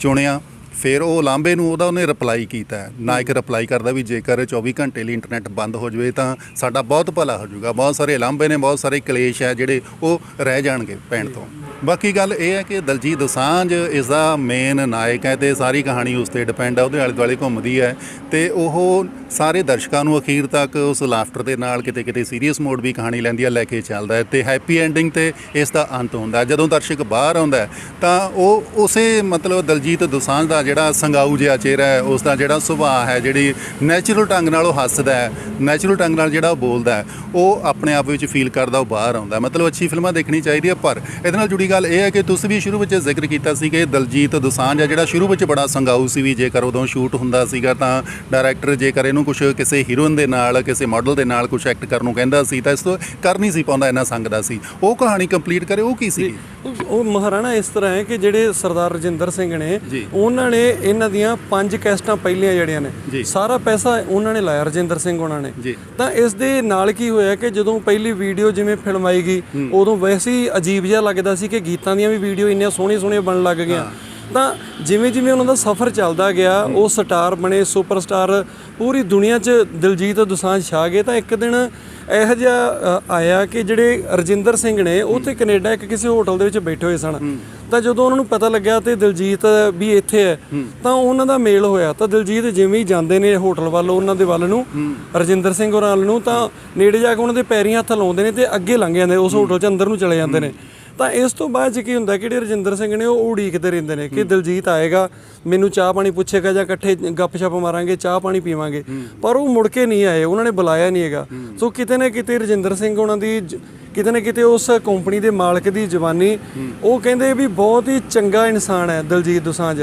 ਚੁਣਿਆ। ਫਿਰ ਉਹ ਲਾਂਬੇ ਨੂੰ ਉਹਦਾ ਉਹਨੇ ਰਿਪਲਾਈ ਕੀਤਾ। ਨਾਇਕ ਰਿਪਲਾਈ ਕਰਦਾ ਵੀ ਜੇਕਰ 24 ਘੰਟੇ ਲਈ ਇੰਟਰਨੈਟ ਬੰਦ ਹੋ ਜਾਵੇ ਤਾਂ ਸਾਡਾ ਬਹੁਤ ਭਲਾ ਹੋ ਜਾਊਗਾ। ਬਹੁਤ ਸਾਰੇ ਲਾਂਬੇ ਨੇ, ਬਹੁਤ ਸਾਰੇ ਕਲੇਸ਼ ਹੈ ਜਿਹੜੇ ਉਹ ਰਹਿ ਜਾਣਗੇ ਪੈਣ ਤੋਂ। ਬਾਕੀ ਗੱਲ ਇਹ ਹੈ ਕਿ ਦਲਜੀਤ ਦੋਸਾਂਝ ਇਸ ਦਾ ਮੇਨ ਨਾਇਕ ਹੈ ਤੇ ਸਾਰੀ ਕਹਾਣੀ ਉਸ ਤੇ ਡਿਪੈਂਡ ਹੈ ਉਹਦੇ ਆਲੇ ਦੁਆਲੇ ਘੁੰਮਦੀ ਹੈ ਤੇ ਉਹ ਸਾਰੇ ਦਰਸ਼ਕਾਂ ਨੂੰ ਅਖੀਰ ਤੱਕ ਉਸ ਲਾਫਟਰ ਦੇ ਨਾਲ ਕਿਤੇ ਕਿਤੇ ਸੀਰੀਅਸ ਮੋਡ ਵੀ ਕਹਾਣੀ ਲੈਂਦੀ ਹੈ ਲੈ ਕੇ ਚੱਲਦਾ ਹੈ ਤੇ ਹੈਪੀ ਐਂਡਿੰਗ ਤੇ ਇਸ ਦਾ ਅੰਤ ਹੁੰਦਾ ਜਦੋਂ ਦਰਸ਼ਕ ਬਾਹਰ ਆਉਂਦਾ ਤਾਂ ਉਹ ਉਸੇ ਮਤਲਬ ਦਲਜੀਤ ਦੋਸਾਂਝ ਦਾ ਜਿਹੜਾ ਸੰਗਾਊ ਜਿਹਾ ਚਿਹਰਾ ਹੈ, ਉਸ ਦਾ ਜਿਹੜਾ ਸੁਭਾਅ ਹੈ, ਜਿਹੜੀ ਨੈਚੁਰਲ ਢੰਗ ਨਾਲ ਉਹ ਹੱਸਦਾ ਹੈ ਨੈਚੁਰਲ ਢੰਗ ਨਾਲ ਜਿਹੜਾ ਉਹ ਬੋਲਦਾ ਹੈ, ਉਹ ਆਪਣੇ ਆਪ ਵਿੱਚ ਫੀਲ ਕਰਦਾ, ਉਹ ਬਾਹਰ ਆਉਂਦਾ ਮਤਲਬ ਅੱਛੀ ਫਿਲਮਾਂ ਦੇਖਣੀ ਚਾਹੀਦੀ ਹੈ, ਪਰ ਇਹਦੇ ਨਾਲ ਜੁੜੀ ਗੱਲ ਇਹ ਹੈ ਕਿ ਤੁਸੀਂ ਵੀ ਸ਼ੁਰੂ ਵਿੱਚ ਜ਼ਿਕਰ ਕੀਤਾ ਸੀ ਕਿ ਦਲਜੀਤ ਦੋਸਾਂਝ ਹੈ, ਜਿਹੜਾ ਸ਼ੁਰੂ ਵਿੱਚ ਬੜਾ ਸੰਗਾਊ ਸੀ ਵੀ ਜੇਕਰ ਉਦੋਂ ਸ਼ੂਟ ਹੁੰਦਾ ਸੀਗਾ ਤਾਂ ਡਾਇਰੈਕਟਰ ਜੇਕਰ ਇਹਨੂੰ ਕੁਝ ਕਿਸੇ ਹੀਰੋਇਨ ਦੇ ਨਾਲ, ਕਿਸੇ ਮਾਡਲ ਦੇ ਨਾਲ ਕੁਝ ਐਕਟ ਕਰਨ ਨੂੰ ਕਹਿੰਦਾ ਸੀ, ਤਾਂ ਇਸ ਤੋਂ ਕਰ ਨਹੀਂ ਸੀ ਪਾਉਂਦਾ, ਇੰਨਾ ਸੰਗਦਾ ਸੀ। ਉਹ ਕਹਾਣੀ ਕੰਪਲੀਟ ਕਰੇ, ਉਹ ਕੀ ਸੀ? ਉਹ- ਮਹਾਰਾਣਾ ਇਸ ਤਰ੍ਹਾਂ ਹੈ ਕਿ ਜਿਹੜੇ ਸਰਦਾਰ ਰਜਿੰਦਰ ਸਿੰਘ ਨੇ। ਉਹਨਾਂ ਨੇ ਇਹਨਾਂ ਦੀਆਂ ਪੰਜ ਕੈਸਟਾਂ ਪਹਿਲੀਆਂ ਜਿਹੜੀਆਂ। ਨੇ ਸਾਰਾ ਪੈਸਾ ਉਹਨਾਂ ਨੇ ਲਾਇਆ ਰਜਿੰਦਰ ਸਿੰਘ ਉਹਨਾਂ ਨੇ। ਤਾਂ ਇਸ ਦੇ ਨਾਲ ਕੀ ਹੋਇਆ ਕਿ ਜਦੋਂ ਪਹਿਲੀ ਵੀਡੀਓ ਜਿਵੇਂ ਫਿਲਮਾਈ ਗਈ ਉਦੋਂ ਵੈਸੇ ਹੀ ਅਜੀਬ ਜਿਹਾ ਲੱਗਦਾ ਸੀ ਕਿ ਗੀਤਾਂ ਦੀਆਂ ਵੀ ਵੀਡੀਓ ਇੰਨੀਆਂ ਸੋਹਣੀਆਂ ਸੋਹਣੀਆਂ ਬਣਨ ਲੱਗ ਗਈਆਂ ਤਾਂ ਜਿਵੇਂ ਜਿਵੇਂ ਉਹਨਾਂ ਦਾ ਸਫ਼ਰ ਚੱਲਦਾ ਗਿਆ ਉਹ ਸਟਾਰ ਬਣੇ ਸੁਪਰਸਟਾਰ ਪੂਰੀ ਦੁਨੀਆ 'ਚ ਦਿਲਜੀਤ ਦੋਸਾਂਝ ਛਾ ਗਏ ਤਾਂ ਇੱਕ ਦਿਨ ਇਹੋ ਜਿਹਾ ਅ, ਆਇਆ ਕਿ ਜਿਹੜੇ ਰਜਿੰਦਰ ਸਿੰਘ ਨੇ ਤੇ ਕੈਨੇਡਾ ਇੱਕ ਕਿਸੇ ਹੋਟਲ ਦੇ ਵਿੱਚ ਬੈਠੇ ਹੋਏ ਸਨ। ਤਾਂ ਜਦੋਂ ਉਹਨਾਂ ਨੂੰ ਪਤਾ ਲੱਗਿਆ ਤੇ ਦਿਲਜੀਤ ਵੀ ਇੱਥੇ ਹੈ ਤਾਂ ਉਹਨਾਂ ਦਾ ਮੇਲ ਹੋਇਆ। ਤਾਂ ਦਿਲਜੀਤ ਜਿਵੇਂ ਹੀ ਜਾਂਦੇ ਨੇ ਹੋਟਲ ਵੱਲ ਉਹਨਾਂ ਦੇ ਵੱਲ ਨੂੰ ਰਜਿੰਦਰ ਸਿੰਘ ਹੋਰਾਂ ਵੱਲ ਨੂੰ ਤਾਂ ਨੇੜੇ ਜਾ ਕੇ ਉਹਨਾਂ ਦੇ ਪੈਰੀਂ ਹੱਥ ਲਾਉਂਦੇ ਨੇ ਤੇ ਅੱਗੇ ਲੰਘ ਜਾਂਦੇ ਉਸ ਹੋਟਲ 'ਚ ਅੰਦਰ ਨੂੰ ਚਲੇ ਜਾਂਦੇ ਨੇ। ਤਾਂ ਇਸ ਤੋਂ ਬਾਅਦ 'ਚ ਕੀ ਹੁੰਦਾ ਕਿ ਜਿਹੜੇ ਰਜਿੰਦਰ ਸਿੰਘ ਨੇ ਉਹ ਉਡੀਕਦੇ ਰਹਿੰਦੇ ਨੇ ਕਿ ਦਿਲਜੀਤ ਆਏਗਾ ਮੈਨੂੰ ਚਾਹ ਪਾਣੀ ਪੁੱਛੇਗਾ ਜਾਂ ਇਕੱਠੇ ਗੱਪਸ਼ਪ ਮਾਰਾਂਗੇ ਚਾਹ ਪਾਣੀ ਪੀਵਾਂਗੇ। ਪਰ ਉਹ ਮੁੜ ਕੇ ਨਹੀਂ ਆਏ ਉਹਨਾਂ ਨੇ ਬੁਲਾਇਆ ਨਹੀਂ ਹੈਗਾ। ਸੋ ਕਿਤੇ ਨਾ ਕਿਤੇ ਰਜਿੰਦਰ ਸਿੰਘ ਉਹਨਾਂ ਦੀ ਜ- ਕਿਤੇ ਨਾ ਕਿਤੇ ਉਸ ਕੰਪਨੀ ਦੇ ਮਾਲਕ ਦੀ ਜਵਾਨੀ ਉਹ ਕਹਿੰਦੇ ਵੀ ਬਹੁਤ ਹੀ ਚੰਗਾ ਇਨਸਾਨ ਹੈ ਦਲਜੀਤ ਦੋਸਾਂਝ।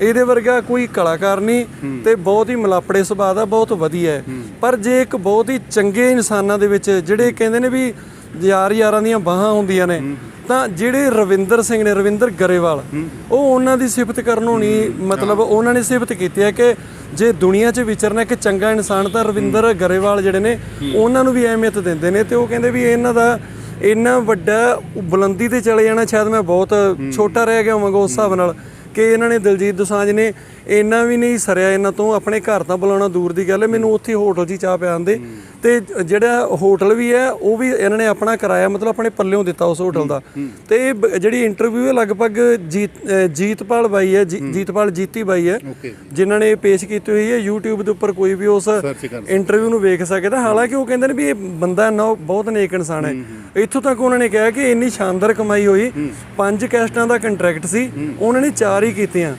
ਇਹਦੇ ਵਰਗਾ ਕੋਈ ਕਲਾਕਾਰ ਨਹੀਂ ਤੇ ਬਹੁਤ ਹੀ ਮਲਾਪੜੇ ਸੁਭਾਅ ਦਾ ਬਹੁਤ ਵਧੀਆ ਹੈ। ਪਰ ਜੇ ਇੱਕ ਬਹੁਤ ਹੀ ਚੰਗੇ ਇਨਸਾਨਾਂ ਦੇ ਵਿੱਚ ਜਿਹੜੇ ਕਹਿੰਦੇ ਨੇ ਵੀ ਯਾਰ ਯਾਰਾਂ ਦੀਆਂ ਬਾਹਾਂ ਹੁੰਦੀਆਂ ਨੇ। ਤਾਂ ਜਿਹੜੇ ਰਵਿੰਦਰ ਸਿੰਘ ਨੇ ਰਵਿੰਦਰ ਗਰੇਵਾਲ ਉਹ ਉਹਨਾਂ ਦੀ ਸਿਫਤ ਕਰਨੋਂ ਨਹੀਂ ਮਤਲਬ ਉਹਨਾਂ ਨੇ ਸਿਫਤ ਕੀਤੀ ਹੈ ਕਿ ਜੇ ਦੁਨੀਆ 'ਚ ਵਿਚਰਨਾ ਇੱਕ ਚੰਗਾ ਇਨਸਾਨ ਤਾਂ ਰਵਿੰਦਰ ਗਰੇਵਾਲ ਜਿਹੜੇ ਨੇ ਉਹਨਾਂ ਨੂੰ ਵੀ ਅਹਿਮੀਅਤ ਦਿੰਦੇ ਨੇ ਤੇ ਉਹ ਕਹਿੰਦੇ ਵੀ ਇਹਨਾਂ ਦਾ ਇੰਨਾ ਵੱਡਾ ਬੁਲੰਦੀ ਤੇ ਚਲੇ ਜਾਣਾ ਸ਼ਾਇਦ ਮੈਂ ਬਹੁਤ ਛੋਟਾ ਰਹਿ ਗਿਆ ਹੋਵਾਂਗਾ ਉਸ ਹਿਸਾਬ ਨਾਲ ਕਿ ਇਹਨਾਂ ਨੇ ਦਿਲਜੀਤ ਦੋਸਾਂਝ ਨੇ ਇੰਨਾ ਵੀ ਨਹੀਂ ਸਰਿਆ ਇਹਨਾਂ ਤੋਂ ਆਪਣੇ ਘਰ ਤਾਂ ਬੁਲਾਉਣਾ ਦੂਰ ਦੀ ਗੱਲ ਹੈ ਮੈਨੂੰ ਉੱਥੇ ਹੋਟਲ 'ਚ ਹੀ ਚਾਹ ਪਿਆਉਂਦੇ ਤੇ ਜਿਹੜਾ ਹੋਟਲ ਵੀ ਹੈ ਉਹ ਵੀ ਇਹਨਾਂ ਨੇ ਆਪਣਾ ਕਰਾਇਆ ਮਤਲਬ ਆਪਣੇ ਪੱਲਿਓਂ ਦਿੱਤਾ ਉਸ ਹੋਟਲ ਦਾ। ਤੇ ਜਿਹੜੀ ਇੰਟਰਵਿਊ ਹੈ ਲਗਭਗ ਜੀਤ ਜੀਤਪਾਲ ਬਾਈ ਹੈ ਜੀਤਪਾਲ ਜੀਤੀ ਬਾਈ ਹੈ ਜਿਨ੍ਹਾਂ ਨੇ ਇਹ ਪੇਸ਼ ਕੀਤੀ ਹੋਈ ਹੈ YouTube ਦੇ ਉੱਪਰ ਕੋਈ ਵੀ ਉਸ ਇੰਟਰਵਿਊ ਨੂੰ ਵੇਖ ਸਕਦਾ ਹਾਲਾਂਕਿ ਉਹ ਕਹਿੰਦੇ ਨੇ ਵੀ ਇਹ ਬੰਦਾ ਨਾ ਬਹੁਤ ਨੇਕ ਇਨਸਾਨ ਹੈ। ਇੱਥੋਂ ਤੱਕ ਉਹਨਾਂ ਨੇ ਕਿਹਾ ਕਿ ਇੰਨੀ ਸ਼ਾਨਦਾਰ ਕਮਾਈ ਹੋਈ ਪੰਜ ਕੈਸਟਾਂ ਦਾ ਕੰਟਰੈਕਟ ਸੀ ਉਹਨਾਂ ਨੇ ਚਾਰ ਹੀ ਕੀਤੀਆਂ।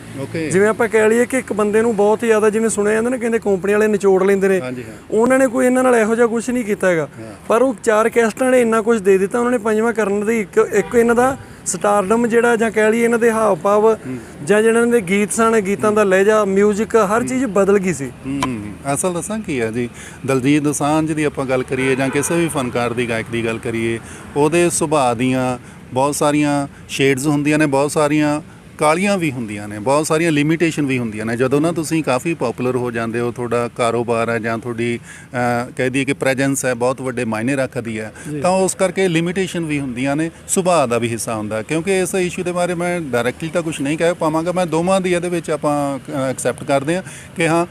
ਜਿਵੇਂ ਆਪਾਂ ਕਹਿ ਲਈਏ ਕਿ ਇੱਕ ਬੰਦੇ ਨੂੰ ਬਹੁਤ ਹੀ ਜ਼ਿਆਦਾ ਜਿਵੇਂ ਸੁਣਿਆ ਜਾਂਦਾ ਨਾ ਕਹਿੰਦੇ ਕੰਪਨੀ ਵਾਲੇ ਨਿਚੋੜ ਲੈਂਦੇ ਨੇ। ਹਾਂ। ਉਹਨਾਂ ਨੇ ਕੋਈ ਇਹਨਾਂ ਨਾਲ ਇਹੋ ਜਿਹਾ ਕੁਝ ਨਹੀਂ ਕੀਤਾ ਹੈਗਾ। ਪਰ ਉਹ ਚਾਰ ਕੈਸਟਾਂ ਨੇ ਇੰਨਾ ਕੁਝ ਦੇ ਦਿੱਤਾ ਉਹਨਾਂ ਨੇ ਪੰਜਵਾਂ ਕਰਨ ਦੀ ਇੱਕ ਇੱਕ ਇਹਨਾਂ ਦਾ ਸਟਾਰਡਮ ਜਿਹੜਾ ਜਾਂ ਕਹਿ ਲਈਏ ਇਹਨਾਂ ਦੇ ਹਾਵ ਭਾਵ ਜਾਂ ਜਿਹੜਾ ਦੇ ਗੀਤ ਸਨ ਗੀਤਾਂ ਦਾ ਲਹਿਜਾ 뮤직 ਹਰ ਚੀਜ਼ ਬਦਲ ਗਈ ਸੀ। ਹੂੰ ਅਸਲ ਦੱਸਾਂ ਕੀ ਹੈ ਜੀ? ਦਲਜੀਤ ਦੋਸਾਂਝ ਦੀ ਆਪਾਂ ਗੱਲ ਕਰੀਏ ਜਾਂ ਕਿਸੇ ਵੀ ਫਨਕਾਰ ਦੀ ਗਾਇਕ ਦੀ ਗੱਲ ਕਰੀਏ ਉਹਦੇ ਸੁਭਾਅ ਦੀਆਂ ਬਹੁਤ ਸਾਰੀਆਂ ਸ਼ੇਡਸ ਹੁੰਦੀਆਂ ਨੇ ਬਹੁਤ ਸਾਰੀਆਂ ਕਾਲੀਆਂ ਵੀ ਹੁੰਦੀਆਂ ਨੇ ਬਹੁਤ ਸਾਰੀਆਂ ਲਿਮਿਟੇਸ਼ਨ ਵੀ ਹੁੰਦੀਆਂ ਨੇ। ਜਦੋਂ ਨਾ ਤੁਸੀਂ ਕਾਫੀ ਪਪੂਲਰ ਹੋ ਜਾਂਦੇ ਹੋ ਤੁਹਾਡਾ ਕਾਰੋਬਾਰ ਹੈ ਜਾਂ ਤੁਹਾਡੀ ਕਹਿ ਦਈਏ ਕਿ ਪ੍ਰੈਜ਼ੈਂਸ ਹੈ ਬਹੁਤ ਵੱਡੇ ਮਾਇਨੇ ਰੱਖਦੀ ਹੈ ਤਾਂ ਉਸ ਕਰਕੇ ਲਿਮਿਟੇਸ਼ਨ ਵੀ ਹੁੰਦੀਆਂ ਨੇ ਸੁਭਾਅ ਦਾ ਵੀ ਹਿੱਸਾ ਹੁੰਦਾ ਕਿਉਂਕਿ ਇਸ ਇਸ਼ੂ ਦੇ ਬਾਰੇ ਮੈਂ ਡਾਇਰੈਕਟਲੀ ਤਾਂ ਕੁਝ ਨਹੀਂ ਕਹਿ ਪਾਵਾਂਗਾ ਮੈਂ ਦੋਵਾਂ ਦੀ ਇਹਦੇ ਵਿੱਚ ਆਪਾਂ ਐਕਸੈਪਟ ਕਰਦੇ ਹਾਂ ਕਿ ਹਾਂ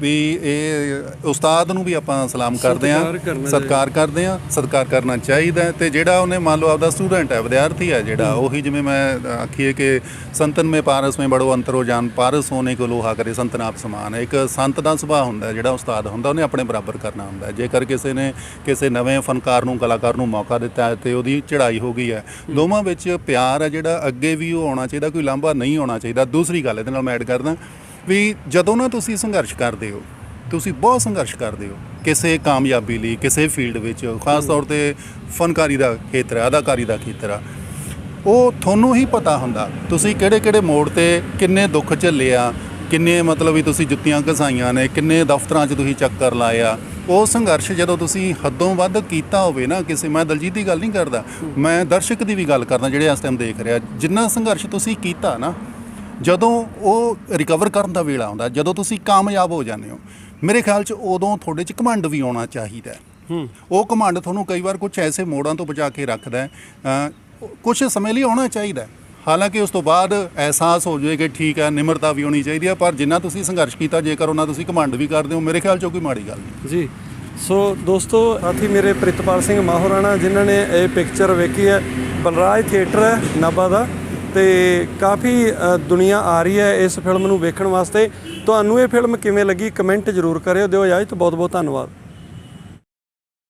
ਵੀ ਇਹ ਉਸਤਾਦ ਨੂੰ ਵੀ ਆਪਾਂ ਸਲਾਮ ਕਰਦੇ ਹਾਂ ਸਤਿਕਾਰ ਕਰਦੇ ਹਾਂ ਸਤਿਕਾਰ ਕਰਨਾ ਚਾਹੀਦਾ ਤੇ ਜਿਹੜਾ ਉਹਨੇ ਮੰਨ ਲਓ ਆਪਦਾ ਸਟੂਡੈਂਟ ਹੈ ਵਿਦਿਆਰਥੀ ਹੈ ਜਿਹੜਾ ਉਹੀ ਜਿਵੇਂ ਮੈਂ ਆਖੀਏ ਕਿ ਸੰਤਨ ਮੇ ਪਾਰਸ ਮੇ ਬੜੋ ਅੰਤਰੋ ਜਾਨ ਪਾਰਸ ਹੋਣੇ ਕੋ ਲੋਹਾ ਕਰੇ ਸੰਤਨ ਆਪ ਸਮਾਨ ਹੈ। ਇੱਕ ਸੰਤ ਦਾ ਸੁਭਾਅ ਹੁੰਦਾ ਹੈ, ਜਿਹੜਾ ਉਸਤਾਦ ਹੁੰਦਾ ਉਹਨੇ ਆਪਣੇ ਬਰਾਬਰ ਕਰਨਾ ਹੁੰਦਾ ਹੈ। ਜੇਕਰ ਕਿਸੇ ਨੇ ਕਿਸੇ ਨਵੇਂ ਫਨਕਾਰ ਨੂੰ ਕਲਾਕਾਰ ਨੂੰ ਮੌਕਾ ਦਿੱਤਾ ਹੈ ਤੇ ਉਹਦੀ ਚੜ੍ਹਾਈ ਹੋ ਗਈ ਹੈ। ਦੋਵਾਂ ਵਿੱਚ ਪਿਆਰ ਹੈ ਜਿਹੜਾ ਅੱਗੇ ਵੀ ਉਹ ਆਉਣਾ ਚਾਹੀਦਾ ਕੋਈ ਲਾਂਭਾ ਨਹੀਂ ਹੋਣਾ ਚਾਹੀਦਾ। ਦੂਸਰੀ ਗੱਲ ਇਹਦੇ ਨਾਲ ਮੈਂ ਐਡ ਕਰਦਾ ਵੀ ਜਦੋਂ ਨਾ ਤੁਸੀਂ ਸੰਘਰਸ਼ ਕਰਦੇ ਹੋ ਤੁਸੀਂ ਬਹੁਤ ਸੰਘਰਸ਼ ਕਰਦੇ ਹੋ ਕਿਸੇ ਕਾਮਯਾਬੀ ਲਈ ਕਿਸੇ ਫੀਲਡ ਵਿੱਚ ਖਾਸ ਤੌਰ ਤੇ ਫਨਕਾਰੀ ਦਾ ਖੇਤਰ ਹੈ ਅਦਾਕਾਰੀ ਦਾ ਖੇਤਰ ਆ ਉਹ ਤੁਹਾਨੂੰ ਹੀ ਪਤਾ ਹੁੰਦਾ। ਤੁਸੀਂ ਕਿਹੜੇ ਕਿਹੜੇ ਮੋੜ ਤੇ ਕਿੰਨੇ ਦੁੱਖ ਝੱਲੇ ਆ ਕਿੰਨੇ ਮਤਲਬ ਵੀ ਤੁਸੀਂ ਜੁੱਤੀਆਂ ਘਸਾਈਆਂ ਨੇ ਕਿੰਨੇ ਦਫ਼ਤਰਾਂ 'ਚ ਤੁਸੀਂ ਚੱਕਰ ਲਾਏ ਆ। ਉਹ ਸੰਘਰਸ਼ ਜਦੋਂ ਤੁਸੀਂ ਹੱਦੋਂ ਵੱਧ ਕੀਤਾ ਹੋਵੇ ਨਾ ਕਿਸੇ ਮੈਂ ਦਲਜੀਤ ਦੀ ਗੱਲ ਨਹੀਂ ਕਰਦਾ ਮੈਂ ਦਰਸ਼ਕ ਦੀ ਵੀ ਗੱਲ ਕਰਦਾ ਜਿਹੜੇ ਇਸ ਟਾਈਮ ਦੇਖ ਰਿਹਾ। ਜਿੰਨਾ ਸੰਘਰਸ਼ ਤੁਸੀਂ ਕੀਤਾ ਨਾ ਜਦੋਂ ਉਹ ਰਿਕਵਰ ਕਰਨ ਦਾ ਵੇਲਾ ਆਉਂਦਾ ਜਦੋਂ ਤੁਸੀਂ ਕਾਮਯਾਬ ਹੋ ਜਾਂਦੇ ਹੋ ਮੇਰੇ ਖਿਆਲ 'ਚ ਉਦੋਂ ਤੁਹਾਡੇ 'ਚ ਘਮੰਡ ਵੀ ਆਉਣਾ ਚਾਹੀਦਾ। ਹੈ। ਉਹ ਘਮੰਡ ਤੁਹਾਨੂੰ ਕਈ ਵਾਰ ਕੁਝ ਐਸੇ ਮੋੜਾਂ ਤੋਂ ਬਚਾ ਕੇ ਰੱਖਦਾ ਕੁਝ ਸਮੇਂ ਲਈ ਆਉਣਾ ਚਾਹੀਦਾ ਹਾਲਾਂਕਿ ਉਸ ਤੋਂ ਬਾਅਦ ਅਹਿਸਾਸ ਹੋ ਜਾਏ ਕਿ ਠੀਕ ਹੈ, ਨਿਮਰਤਾ ਵੀ ਹੋਣੀ ਚਾਹੀਦੀ ਹੈ, ਪਰ ਜਿੰਨਾ ਤੁਸੀਂ ਸੰਘਰਸ਼ ਕੀਤਾ, ਜੇਕਰ ਉਹਨਾਂ ਤੁਸੀਂ ਘਮੰਡ ਵੀ ਕਰਦੇ ਹੋ, ਮੇਰੇ ਖਿਆਲ 'ਚ ਕੋਈ ਮਾੜੀ ਗੱਲ ਨਹੀਂ। ਜੀ। ਸੋ ਦੋਸਤੋ, ਸਾਥੀ ਮੇਰੇ ਪ੍ਰਿਤਪਾਲ ਸਿੰਘ ਮਾਹੌਰਾਣਾ, ਜਿਨ੍ਹਾਂ ਨੇ ਇਹ ਪਿਕਚਰ ਵੇਖੀ ਹੈ, ਬਲਰਾਜ ਥੀਏਟਰ ਹੈ, ਨਾਭਾ ਦਾ, ਤੇ ਕਾਫੀ ਦੁਨੀਆ ਆ ਰਹੀ ਹੈ ਇਸ ਫਿਲਮ ਨੂੰ ਵੇਖਣ ਵਾਸਤੇ। ਤੁਹਾਨੂੰ ਇਹ ਫਿਲਮ ਕਿਵੇਂ ਲੱਗੀ? ਕਮੈਂਟ ਜ਼ਰੂਰ ਕਰਿਓ, ਦਿਓ ਇਜਾਜ਼ਤ ਬਹੁਤ ਬਹੁਤ ਧੰਨਵਾਦ।